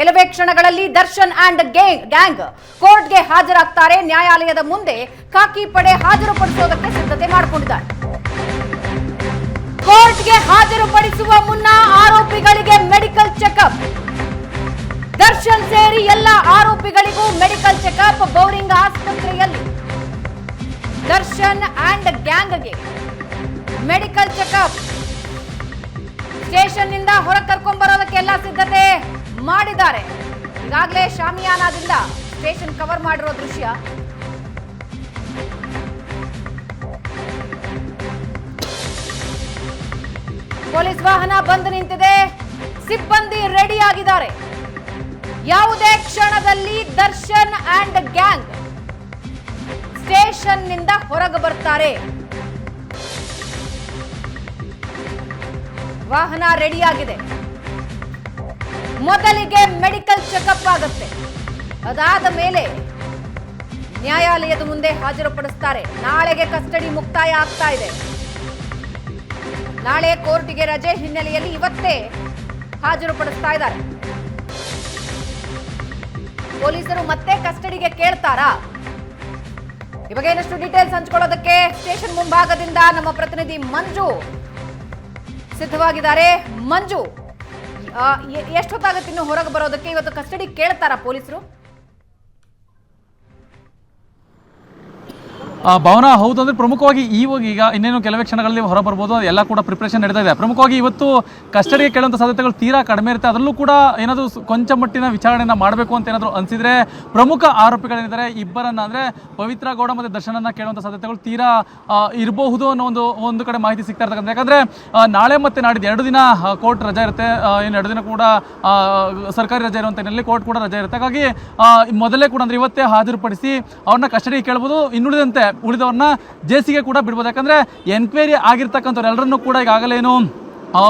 ಕೆಲವೇ ಕ್ಷಣಗಳಲ್ಲಿ Darshan and gang ಕೋರ್ಟ್ಗೆ ಹಾಜರಾಗ್ತಾರೆ. ನ್ಯಾಯಾಲಯದ ಮುಂದೆ ಖಾಕಿ ಪಡೆ ಹಾಜರುಪಡಿಸೋದಕ್ಕೆ ಸಿದ್ಧತೆ ಮಾಡಿಕೊಂಡಿದ್ದಾರೆ. ಕೋರ್ಟ್ಗೆ ಹಾಜರುಪಡಿಸುವ ಮುನ್ನ ಆರೋಪಿಗಳಿಗೆ ಮೆಡಿಕಲ್ ಚೆಕಪ್. ದರ್ಶನ್ ಸೇರಿ ಎಲ್ಲ ಆರೋಪಿಗಳಿಗೂ ಮೆಡಿಕಲ್ ಚೆಕಪ್ ಬೌರಿಂಗ್ ಆಸ್ಪತ್ರೆಯಲ್ಲಿ. ದರ್ಶನ್ ಅಂಡ್ ಗ್ಯಾಂಗ್ಗೆ ಮೆಡಿಕಲ್ ಚೆಕಪ್. ಸ್ಟೇಷನ್ನಿಂದ ಹೊರ ಕರ್ಕೊಂಡ್ ಬರೋದಕ್ಕೆ ಎಲ್ಲ ಸಿದ್ಧತೆ. ಮಾಡಿದ್ದಾರೆ. ಈಗಾಗಲೇ ಶಾಮಿಯಾನದಿಂದ ಸ್ಟೇಷನ್ ಕವರ್ ಮಾಡಿರೋ ದೃಶ್ಯ. ಪೊಲೀಸ್ ವಾಹನ ಬಂದು ನಿಂತಿದೆ. ಸಿಬ್ಬಂದಿ ರೆಡಿ ಆಗಿದ್ದಾರೆ ಯಾವುದೇ ಕ್ಷಣದಲ್ಲಿ ದರ್ಶನ್ ಅಂಡ್ ಗ್ಯಾಂಗ್ ಸ್ಟೇಷನ್ನಿಂದ ಹೊರಗೆ ಬರ್ತಾರೆ. ವಾಹನ ರೆಡಿಯಾಗಿದೆ. ಮೊದಲಿಗೆ ಮೆಡಿಕಲ್ ಚೆಕಪ್ ಆಗುತ್ತೆ. ಅದಾದ ಮೇಲೆ ನ್ಯಾಯಾಲಯದ ಮುಂದೆ ಹಾಜರುಪಡಿಸ್ತಾರೆ. ನಾಳೆಗೆ ಕಸ್ಟಡಿ ಮುಕ್ತಾಯ ಆಗ್ತಾ ಇದೆ. ನಾಳೆ ಕೋರ್ಟಿಗೆ ರಜೆ ಹಿನ್ನೆಲೆಯಲ್ಲಿ ಇವತ್ತೇ ಹಾಜರುಪಡಿಸ್ತಾ ಇದ್ದಾರೆ. ಪೊಲೀಸರು ಮತ್ತೆ ಕಸ್ಟಡಿಗೆ ಕೇಳ್ತಾರಾ? ಇವಾಗ ಏನಷ್ಟು ಡೀಟೇಲ್ಸ್ ಹಂಚ್ಕೊಳ್ಳೋದಕ್ಕೆ ಸ್ಟೇಷನ್ ಮುಂಭಾಗದಿಂದ ನಮ್ಮ ಪ್ರತಿನಿಧಿ ಮಂಜು ಸಿದ್ಧವಾಗಿದ್ದಾರೆ. ಮಂಜು ಆ, ಹೊತ್ತಾಗುತ್ತೆ ಇನ್ನು ಹೊರಗೆ ಬರೋದಕ್ಕೆ? ಇವತ್ತು ಕಸ್ಟಡಿ ಕೇಳ್ತಾರಾ ಪೊಲೀಸರು? ಭವನ ಹೌದು ಅಂದ್ರೆ ಪ್ರಮುಖವಾಗಿ ಇವಾಗ ಈಗ ಇನ್ನೇನು ಕೆಲವೇ ಕ್ಷಣಗಳಲ್ಲಿ ಹೊರಬರ್ಬೋದು ಎಲ್ಲ ಕೂಡ ಪ್ರಿಪ್ರೇಷನ್ ನಡೀತಾ ಇದೆ. ಪ್ರಮುಖವಾಗಿ ಇವತ್ತು ಕಸ್ಟಡಿಗೆ ಕೇಳುವಂಥ ಸಾಧ್ಯತೆಗಳು ತೀರಾ ಕಡಿಮೆ ಇರುತ್ತೆ. ಅದರಲ್ಲೂ ಕೂಡ ಏನಾದರೂ ಕೊಂಚ ಮಟ್ಟಿನ ವಿಚಾರಣೆನ ಮಾಡಬೇಕು ಅಂತ ಏನಾದರೂ ಅನಿಸಿದ್ರೆ ಪ್ರಮುಖ ಆರೋಪಿಗಳೇನಿದ್ದಾರೆ, ಇಬ್ಬರನ್ನ ಅಂದ್ರೆ ಪವಿತ್ರ ಗೌಡ ಮತ್ತು ದರ್ಶನನ್ನ ಕೇಳುವಂಥ ಸಾಧ್ಯತೆಗಳು ತೀರಾ ಇರಬಹುದು ಅನ್ನೋ ಒಂದು ಒಂದು ಕಡೆ ಮಾಹಿತಿ ಸಿಗ್ತಾ ಇರ್ತಕ್ಕಂಥ. ಯಾಕಂದ್ರೆ ನಾಳೆ ಮತ್ತೆ ನಾಡಿದ್ದು ಎರಡು ದಿನ ಕೋರ್ಟ್ ರಜೆ ಇರುತ್ತೆ. ಇನ್ನು ಎರಡು ದಿನ ಕೂಡ ಸರ್ಕಾರಿ ರಜೆ ಇರುವಂತ ಕೋರ್ಟ್ ಕೂಡ ರಜೆ ಇರುತ್ತೆ. ಹಾಗಾಗಿ ಮೊದಲೇ ಕೂಡ ಅಂದ್ರೆ ಇವತ್ತೇ ಹಾಜರುಪಡಿಸಿ ಅವ್ರನ್ನ ಕಸ್ಟಡಿಗೆ ಕೇಳ್ಬೋದು. ಇನ್ನುಳಿದಂತೆ ಉಳಿದವ್ರನ್ನ ಜೇಸಿಗೆ ಕೂಡ ಬಿಡ್ಬೋದು. ಯಾಕಂದ್ರೆ ಎನ್ಕ್ವೈರಿ ಆಗಿರ್ತಕ್ಕಂಥವ್ರು ಎಲ್ಲರನ್ನೂ ಕೂಡ ಈಗಾಗಲೇನು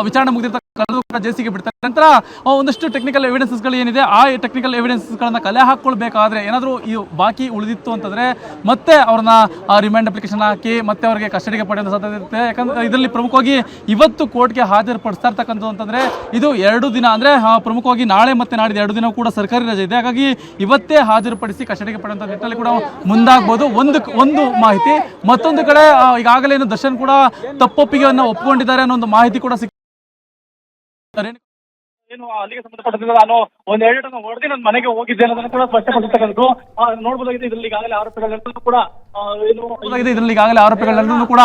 ವಿಚಾರಣೆ ಆ, ಮುಗಿದಿರ್ತಕ್ಕಂಥ ಜೇಸಿಗೆ ಬಿಡ್ತಾರೆ. ನಂತರ ಒಂದಷ್ಟು ಟೆಕ್ನಿಕಲ್ ಎವಿಡೆನ್ಸಸ್ಗಳು ಏನಿದೆ, ಆ ಟೆಕ್ನಿಕಲ್ ಎವಿಡೆನ್ಸಸ್ಗಳನ್ನು ಕಲೆ ಹಾಕ್ಕೊಳ್ಬೇಕಾದ್ರೆ ಏನಾದರೂ ಈ ಬಾಕಿ ಉಳಿದಿತ್ತು ಅಂತಂದ್ರೆ ಮತ್ತೆ ಅವ್ರನ್ನ ರಿಮೈಂಡ್ ಅಪ್ಲಿಕೇಶನ್ ಹಾಕಿ ಮತ್ತೆ ಅವರಿಗೆ ಕಸ್ಟಡಿಗೆ ಪಡೆಯುವ ಸಾಧ್ಯತೆ ಇರುತ್ತೆ. ಯಾಕಂದ್ರೆ ಇದರಲ್ಲಿ ಪ್ರಮುಖವಾಗಿ ಇವತ್ತು ಕೋರ್ಟ್ಗೆ ಹಾಜರುಪಡಿಸ್ತಾ ಇರ್ತಕ್ಕಂಥದ್ದು ಅಂತಂದ್ರೆ ಇದು ಎರಡು ದಿನ ಅಂದ್ರೆ ಪ್ರಮುಖವಾಗಿ ನಾಳೆ ಮತ್ತೆ ನಾಡಿದ್ದು ಎರಡು ದಿನ ಕೂಡ ಸರ್ಕಾರಿ ರಜೆ ಇದೆ. ಹಾಗಾಗಿ ಇವತ್ತೇ ಹಾಜರುಪಡಿಸಿ ಕಸ್ಟಡಿಗೆ ಪಡೆಯುವಂಥ ನಿಟ್ಟಿನಲ್ಲಿ ಕೂಡ ಮುಂದಾಗ್ಬೋದು. ಒಂದು ಒಂದು ಮಾಹಿತಿ, ಮತ್ತೊಂದು ಕಡೆ ಈಗಾಗಲೇ ದರ್ಶನ್ ಕೂಡ ತಪ್ಪೊಪ್ಪಿಗೆಯನ್ನು ಒಪ್ಪಿಕೊಂಡಿದ್ದಾರೆ ಅನ್ನೋ ಒಂದು ಮಾಹಿತಿ ಕೂಡ Sir, ಏನು ಅಲ್ಲಿಗೆ ಸಂಬಂಧಪಟ್ಟಂತೆ ನಾನು ಒಂದ್ ಎರಡು ಹೊಡೆದಿ ನನ್ನ ಮನೆಗೆ ಹೋಗಿದ್ದೆ ಅನ್ನೋದನ್ನು ಕೂಡ ಸ್ಪಷ್ಟಪಡಿಸ್ತಕ್ಕಂಥದ್ದು. ಆ, ನೋಡ್ಬೋದಾಗಿದೆ ಇದರಲ್ಲಿ ಈಗಾಗಲೇ ಆರೋಪಿಗಳೆಲ್ಲರೂ ಕೂಡ ಇದರಲ್ಲಿ ಈಗಾಗಲೇ ಆರೋಪಿಗಳೆಲ್ಲರೂ ಕೂಡ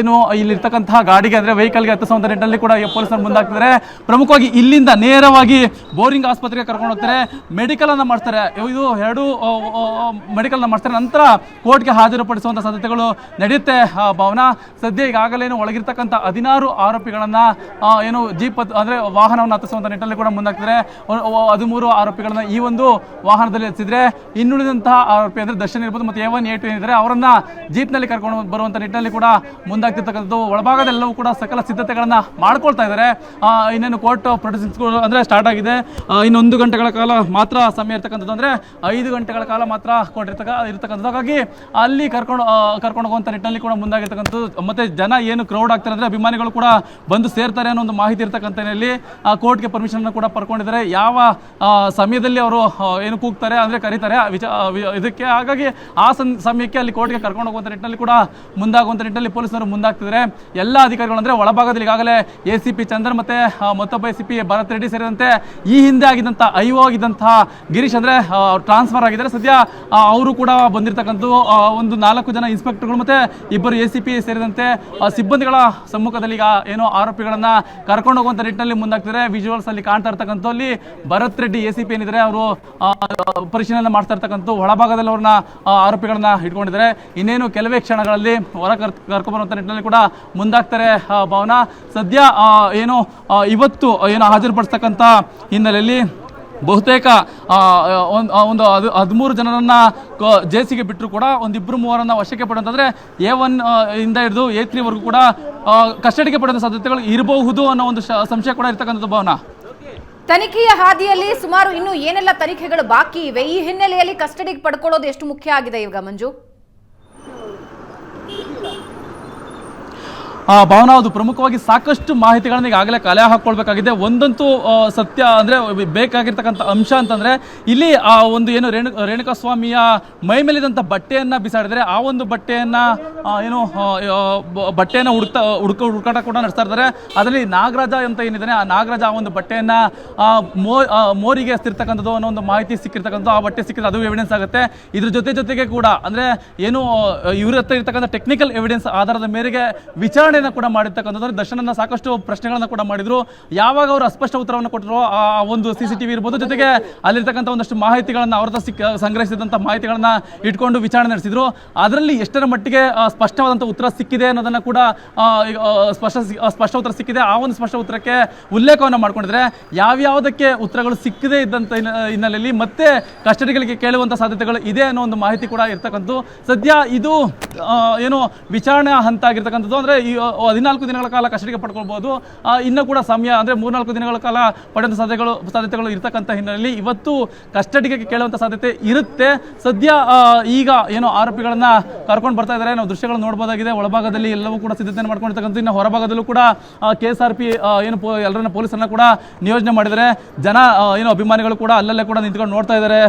ಏನು ಇಲ್ಲಿ ಇರ್ತಕ್ಕಂತಹ ಗಾಡಿಗೆ ಅಂದ್ರೆ ವೆಹಿಕಲ್ಗೆ ಹತ್ತಿಸುವಂತ ನಿಟ್ಟಿನಲ್ಲಿ ಕೂಡ ಪೊಲೀಸರು ಮುಂದಾಗ್ತಾರೆ ಪ್ರಮುಖವಾಗಿ ಇಲ್ಲಿಂದ ನೇರವಾಗಿ ಬೋರಿಂಗ್ ಆಸ್ಪತ್ರೆಗೆ ಕರ್ಕೊಂಡು ಹೋಗ್ತಾರೆ. ಮೆಡಿಕಲ್ ಅನ್ನ ಮಾಡ್ತಾರೆ. ಇದು ಎರಡು ಮೆಡಿಕಲ್ನ ಮಾಡ್ತಾರೆ. ನಂತರ ಕೋರ್ಟ್ಗೆ ಹಾಜರುಪಡಿಸುವಂತ ಸಾಧ್ಯತೆಗಳು ನಡೆಯುತ್ತೆ. ಭಾವನಾ ಸದ್ಯ ಈಗಾಗಲೇ ಒಳಗಿರ್ತಕ್ಕಂತ ಹದಿನಾರು ಆರೋಪಿಗಳನ್ನ ಏನು ಜೀಪ್ ಅಂದ್ರೆ ವಾಹನವನ್ನು ಹತ್ತಿಸುವಂತ ನಿಟ್ಟಿನಲ್ಲಿ ಕೂಡ ಮುಂದಾಗ್ತಾರೆ ಹದಿಮೂರು ಆರೋಪಿಗಳನ್ನ ಈ ಒಂದು ವಾಹನದಲ್ಲಿ ಹೆಚ್ಚಿದ್ರೆ ಇನ್ನುಳಿದಂತಹ ಆರೋಪಿ ಅಂದ್ರೆ ದರ್ಶನ್ ಇರ್ಬೋದು ಮತ್ತೆ ಎ ಒನ್ ಎ ಟು ಏನಿದ್ರೆ ಅವರನ್ನ ಜೀಪ್ನಲ್ಲಿ ಕರ್ಕೊಂಡು ಬರುವಂತ ನಿಟ್ಟಿನಲ್ಲಿ ಕೂಡ ಮುಂದಾಗ್ತಿರ್ತಕ್ಕಂಥದ್ದು. ಒಳಭಾಗದೆಲ್ಲವೂ ಕೂಡ ಸಕಲ ಸಿದ್ಧತೆಗಳನ್ನ ಮಾಡ್ಕೊಳ್ತಾ ಇದ್ದಾರೆ ಇನ್ನೇನು ಕೋರ್ಟ್ ಪ್ರೊಸೀಡಿಂಗ್ಸ್ ಅಂದ್ರೆ ಸ್ಟಾರ್ಟ್ ಆಗಿದೆ. ಇನ್ನೊಂದು ಗಂಟೆಗಳ ಕಾಲ ಮಾತ್ರ ಸಮಯ ಇರ್ತಕ್ಕಂಥದ್ದು ಅಂದ್ರೆ ಐದು ಗಂಟೆಗಳ ಕಾಲ ಮಾತ್ರ ಕೋರ್ಟ್ ಇರ್ತಕ್ಕ ಇರ್ತಕ್ಕಂಥದ್ದು. ಹಾಗಾಗಿ ಅಲ್ಲಿ ಕರ್ಕೊಂಡು ಕರ್ಕೊಂಡು ಹೋಗುವಂತ ನಿಟ್ಟಿನಲ್ಲಿ ಕೂಡ ಮುಂದಾಗಿರ್ತಕ್ಕಂಥದ್ದು. ಮತ್ತೆ ಜನ ಏನು ಕ್ರೌಡ್ ಆಗ್ತಾರೆ ಅಂದ್ರೆ ಅಭಿಮಾನಿಗಳು ಕೂಡ ಬಂದು ಸೇರ್ತಾರೆ ಅನ್ನೋ ಒಂದು ಮಾಹಿತಿ ಇರ್ತಕ್ಕಂಥ ಹಿನ್ನೆಲೆಯಲ್ಲಿ ಪರ್ಮಿಷನ್ ಕೂಡ ಪಡ್ಕೊಂಡಿದ್ದಾರೆ. ಯಾವ ಸಮಯದಲ್ಲಿ ಅವರು ಏನು ಕೂಗ್ತಾರೆ ಅಂದರೆ ಕರೀತಾರೆ ವಿಚ ಇದಕ್ಕೆ ಹಾಗಾಗಿ ಆ ಸಮಯಕ್ಕೆ ಅಲ್ಲಿ ಕೋರ್ಟ್ಗೆ ಕರ್ಕೊಂಡು ಹೋಗುವಂಥ ನಿಟ್ಟಿನಲ್ಲಿ ಕೂಡ ಮುಂದಾಗುವಂಥ ನಿಟ್ಟಿನಲ್ಲಿ ಪೊಲೀಸರು ಮುಂದಾಗ್ತಿದ್ದಾರೆ. ಎಲ್ಲ ಅಧಿಕಾರಿಗಳು ಅಂದರೆ ಒಳಭಾಗದಲ್ಲಿ ಈಗಾಗಲೇ ಎ ಸಿ ಪಿ ಚಂದ್ರ ಮತ್ತು ಮತ್ತೊಬ್ಬ A C P Bharath Reddy ಸೇರಿದಂತೆ ಈ ಹಿಂದೆ ಆಗಿದ್ದಂಥ ಐ ಒ ಆಗಿದ್ದಂತಹ ಗಿರೀಶ್ ಅಂದರೆ ಟ್ರಾನ್ಸ್ಫರ್ ಆಗಿದ್ದಾರೆ. ಸದ್ಯ ಅವರು ಕೂಡ ಬಂದಿರತಕ್ಕಂಥ ಒಂದು ನಾಲ್ಕು ಜನ ಇನ್ಸ್ಪೆಕ್ಟರ್ಗಳು ಮತ್ತು ಇಬ್ಬರು ಎ ಸಿ ಪಿ ಸೇರಿದಂತೆ ಸಿಬ್ಬಂದಿಗಳ ಸಮ್ಮುಖದಲ್ಲಿ ಈಗ ಏನೋ ಆರೋಪಿಗಳನ್ನು ಕರ್ಕೊಂಡು ಹೋಗುವಂಥ ನಿಟ್ಟಿನಲ್ಲಿ ಮುಂದಾಗ್ತಿದ್ದಾರೆ. ವಿಜುವಲ್ಸ್ ಅಲ್ಲಿ ಕಾಣ್ತಾ ಇರ್ತಕ್ಕಂಥ ಅಲ್ಲಿ Bharath Reddy A C P ಏನಿದ್ದಾರೆ, ಅವರು ಪರಿಶೀಲನೆ ಮಾಡ್ತಾ ಇರ್ತಕ್ಕಂಥ ಒಳಭಾಗದಲ್ಲಿ ಅವ್ರನ್ನ ಆರೋಪಿಗಳನ್ನ ಇಟ್ಕೊಂಡಿದ್ದಾರೆ. ಇನ್ನೇನು ಕೆಲವೇ ಕ್ಷಣಗಳಲ್ಲಿ ಹೊರ ಕರ್ ಕರ್ಕೊಂಡ್ಬರುವಂಥ ನಿಟ್ಟಿನಲ್ಲಿ ಕೂಡ ಮುಂದಾಗ್ತಾರೆ ಭಾವನಾ. ಸದ್ಯ ಏನು ಇವತ್ತು ಏನು ಹಾಜರುಪಡಿಸ್ತಕ್ಕಂಥ ಹಿನ್ನೆಲೆಯಲ್ಲಿ ಬಹುತೇಕ ಆ, ಒಂದು ಅದು ಹದಿಮೂರು ಜನರನ್ನ ಜೇಸಿಗೆ ಬಿಟ್ಟರು ಕೂಡ ಒಂದಿಬ್ಬರು ಮೂವರನ್ನು ವಶಕ್ಕೆ ಪಡೆದಂತಂದರೆ ಎ ಒನ್ ಇಂದ ಹಿಡಿದು ಎ ತ್ರೀವರೆಗೂ ಕೂಡ ಕಸ್ಟಡಿಗೆ ಪಡೆದ ಸಾಧ್ಯತೆಗಳು ಇರಬಹುದು ಅನ್ನೋ ಒಂದು ಸಂಶಯ ಕೂಡ ಇರ್ತಕ್ಕಂಥದ್ದು ಭಾವನಾ. ತನಿಖೆಯ ಹಾದಿಯಲ್ಲಿ ಸುಮಾರು ಇನ್ನು ಏನೆಲ್ಲ ತನಿಖೆಗಳು ಬಾಕಿ ಇವೆ? ಈ ಹಿನ್ನೆಲೆಯಲ್ಲಿ ಕಸ್ಟಡಿಗೆ ಪಡ್ಕೊಳ್ಳೋದು ಎಷ್ಟು ಮುಖ್ಯ ಆಗಿದೆ ಈಗ ಮಂಜು ಆ, ಭಾವನಾ ಅದು ಪ್ರಮುಖವಾಗಿ ಸಾಕಷ್ಟು ಮಾಹಿತಿಗಳನ್ನ ಈಗಾಗಲೇ ಕಲೆ ಹಾಕೊಳ್ಬೇಕಾಗಿದೆ. ಒಂದಂತೂ ಸತ್ಯ ಅಂದ್ರೆ ಬೇಕಾಗಿರ್ತಕ್ಕಂಥ ಅಂಶ ಅಂತಂದ್ರೆ, ಇಲ್ಲಿ ಆ ಒಂದು ಏನು ರೇಣು, ರೇಣುಕಾ ಸ್ವಾಮಿಯ ಮೈ ಮೇಲಿದಂಥ ಬಟ್ಟೆಯನ್ನ ಬಿಸಾಡಿದ್ರೆ ಆ ಒಂದು ಬಟ್ಟೆಯನ್ನ ಏನು ಬಟ್ಟೆಯನ್ನ ಹುಡುಕ್ತಾ ಹುಡುಕ ಹುಡುಕಾಟ ಕೂಡ ನಡೆಸ್ತಾ ಇದ್ದಾರೆ. ಅದರಲ್ಲಿ ನಾಗರಾಜ ಅಂತ ಏನಿದ್ದಾನೆ, ಆ ನಾಗರಾಜ ಆ ಒಂದು ಬಟ್ಟೆಯನ್ನ ಮೋ ಮೋರಿಗೆ ಎಸ್ತಿರ್ತಕ್ಕಂಥದ್ದು ಅನ್ನೋ ಒಂದು ಮಾಹಿತಿ ಸಿಕ್ಕಿರ್ತಕ್ಕಂಥದ್ದು, ಆ ಬಟ್ಟೆ ಸಿಕ್ಕಿದ್ರೆ ಅದು ಎವಿಡೆನ್ಸ್ ಆಗುತ್ತೆ. ಇದ್ರ ಜೊತೆ ಜೊತೆಗೆ ಕೂಡ, ಅಂದ್ರೆ, ಏನು ಇವ್ರ ಹತ್ರ ಇರ್ತಕ್ಕಂಥ ಟೆಕ್ನಿಕಲ್ ಎವಿಡೆನ್ಸ್ ಆಧಾರದ ಮೇರೆಗೆ ವಿಚಾರಣೆಯನ್ನ ಕೂಡ ಮಾಡಿರ್ತಕ್ಕಂಥದ್ದು ದರ್ಶನನ್ನ ಸಾಕಷ್ಟು ಪ್ರಶ್ನೆಗಳನ್ನ ಕೂಡ ಮಾಡಿದ್ರು. ಯಾವಾಗ ಅವರು ಅಸ್ಪಷ್ಟ ಉತ್ತರವನ್ನು ಕೊಟ್ಟರು ಆ ಒಂದು ಸಿ ಸಿ ಟಿವಿ ಇರ್ಬೋದು, ಜೊತೆಗೆ ಅಲ್ಲಿರ್ತಕ್ಕಂಥ ಒಂದಷ್ಟು ಮಾಹಿತಿಗಳನ್ನ ಅವ್ರ ಹತ್ರ ಸಿಕ್ಕ ಸಂಗ್ರಹಿಸಿದಂಥ ಮಾಹಿತಿಗಳನ್ನ ಇಟ್ಕೊಂಡು ವಿಚಾರಣೆ ನಡೆಸಿದ್ರು. ಅದರಲ್ಲಿ ಎಷ್ಟರ ಮಟ್ಟಿಗೆ ಸ್ಪಷ್ಟವಾದಂಥ ಉತ್ತರ ಸಿಕ್ಕಿದೆ ಅನ್ನೋದನ್ನ ಕೂಡ ಸ್ಪಷ್ಟ ಸ್ಪಷ್ಟ ಉತ್ತರ ಸಿಕ್ಕಿದೆ. ಆ ಒಂದು ಸ್ಪಷ್ಟ ಉತ್ತರಕ್ಕೆ ಉಲ್ಲೇಖವನ್ನು ಮಾಡ್ಕೊಂಡಿದ್ರೆ, ಯಾವ್ಯಾವುದಕ್ಕೆ ಉತ್ತರಗಳು ಸಿಕ್ಕದೇ ಇದ್ದಂಥ ಹಿನ್ನ- ಹಿನ್ನೆಲೆಯಲ್ಲಿ ಮತ್ತೆ ಕಸ್ಟಡಿಗಳಿಗೆ ಕೇಳುವಂಥ ಸಾಧ್ಯತೆಗಳು ಇದೆ ಅನ್ನೋ ಒಂದು ಮಾಹಿತಿ ಕೂಡ ಇರ್ತಕ್ಕಂಥದ್ದು. ಸದ್ಯ ಇದು ಏನು ವಿಚಾರಣೆ ಹಂತ ಆಗಿರ್ತಕ್ಕಂಥದ್ದು. ಅಂದ್ರೆ ಈ ಹದಿನಾಲ್ಕು ದಿನಗಳ ಕಾಲ ಕಸ್ಟಡಿಗೆ ಪಡ್ಕೊಳ್ಬೋದು. ಇನ್ನೂ ಕೂಡ ಸಮಯ, ಅಂದ್ರೆ ಮೂರ್ನಾಲ್ಕು ದಿನಗಳ ಕಾಲ ಪಡೆಯುವಂಥ ಸಾಧ್ಯತೆಗಳು ಸಾಧ್ಯತೆಗಳು ಇರತಕ್ಕಂಥ ಹಿನ್ನೆಲೆಯಲ್ಲಿ ಇವತ್ತು ಕಸ್ಟಡಿಗೆ ಕೇಳುವಂಥ ಸಾಧ್ಯತೆ ಇರುತ್ತೆ. ಸದ್ಯ ಈಗ ಏನು ಆರೋಪಿಗಳನ್ನು ಕರ್ಕೊಂಡು ಬರ್ತಾ ಇದ್ದಾರೆ. ನಾವು ದೃಶ್ಯಗಳು ನೋಡಬಹುದಾಗಿದೆ ಒಳಭಾಗದಲ್ಲಿ ಎಲ್ಲವೂ ಕೂಡ ಸಿದ್ಧತೆಯನ್ನು ಮಾಡ್ಕೊಂಡಿರ್ತಕ್ಕಂಥ ಇನ್ನು ಹೊರಭಾಗದಲ್ಲೂ ಕೂಡ ಕೆ ಎಸ್ ಆರ್ ಪಿ ಏನು ಎಲ್ಲರನ್ನ ಪೊಲೀಸರನ್ನ ಕೂಡ ನಿಯೋಜನೆ ಮಾಡಿದರೆ ಜನ ಏನು ಅಭಿಮಾನಿಗಳು ಕೂಡ ಅಲ್ಲಲ್ಲೇ ಕೂಡ ನಿಂತ್ಕೊಂಡು ನೋಡ್ತಾ ಇದ್ದಾರೆ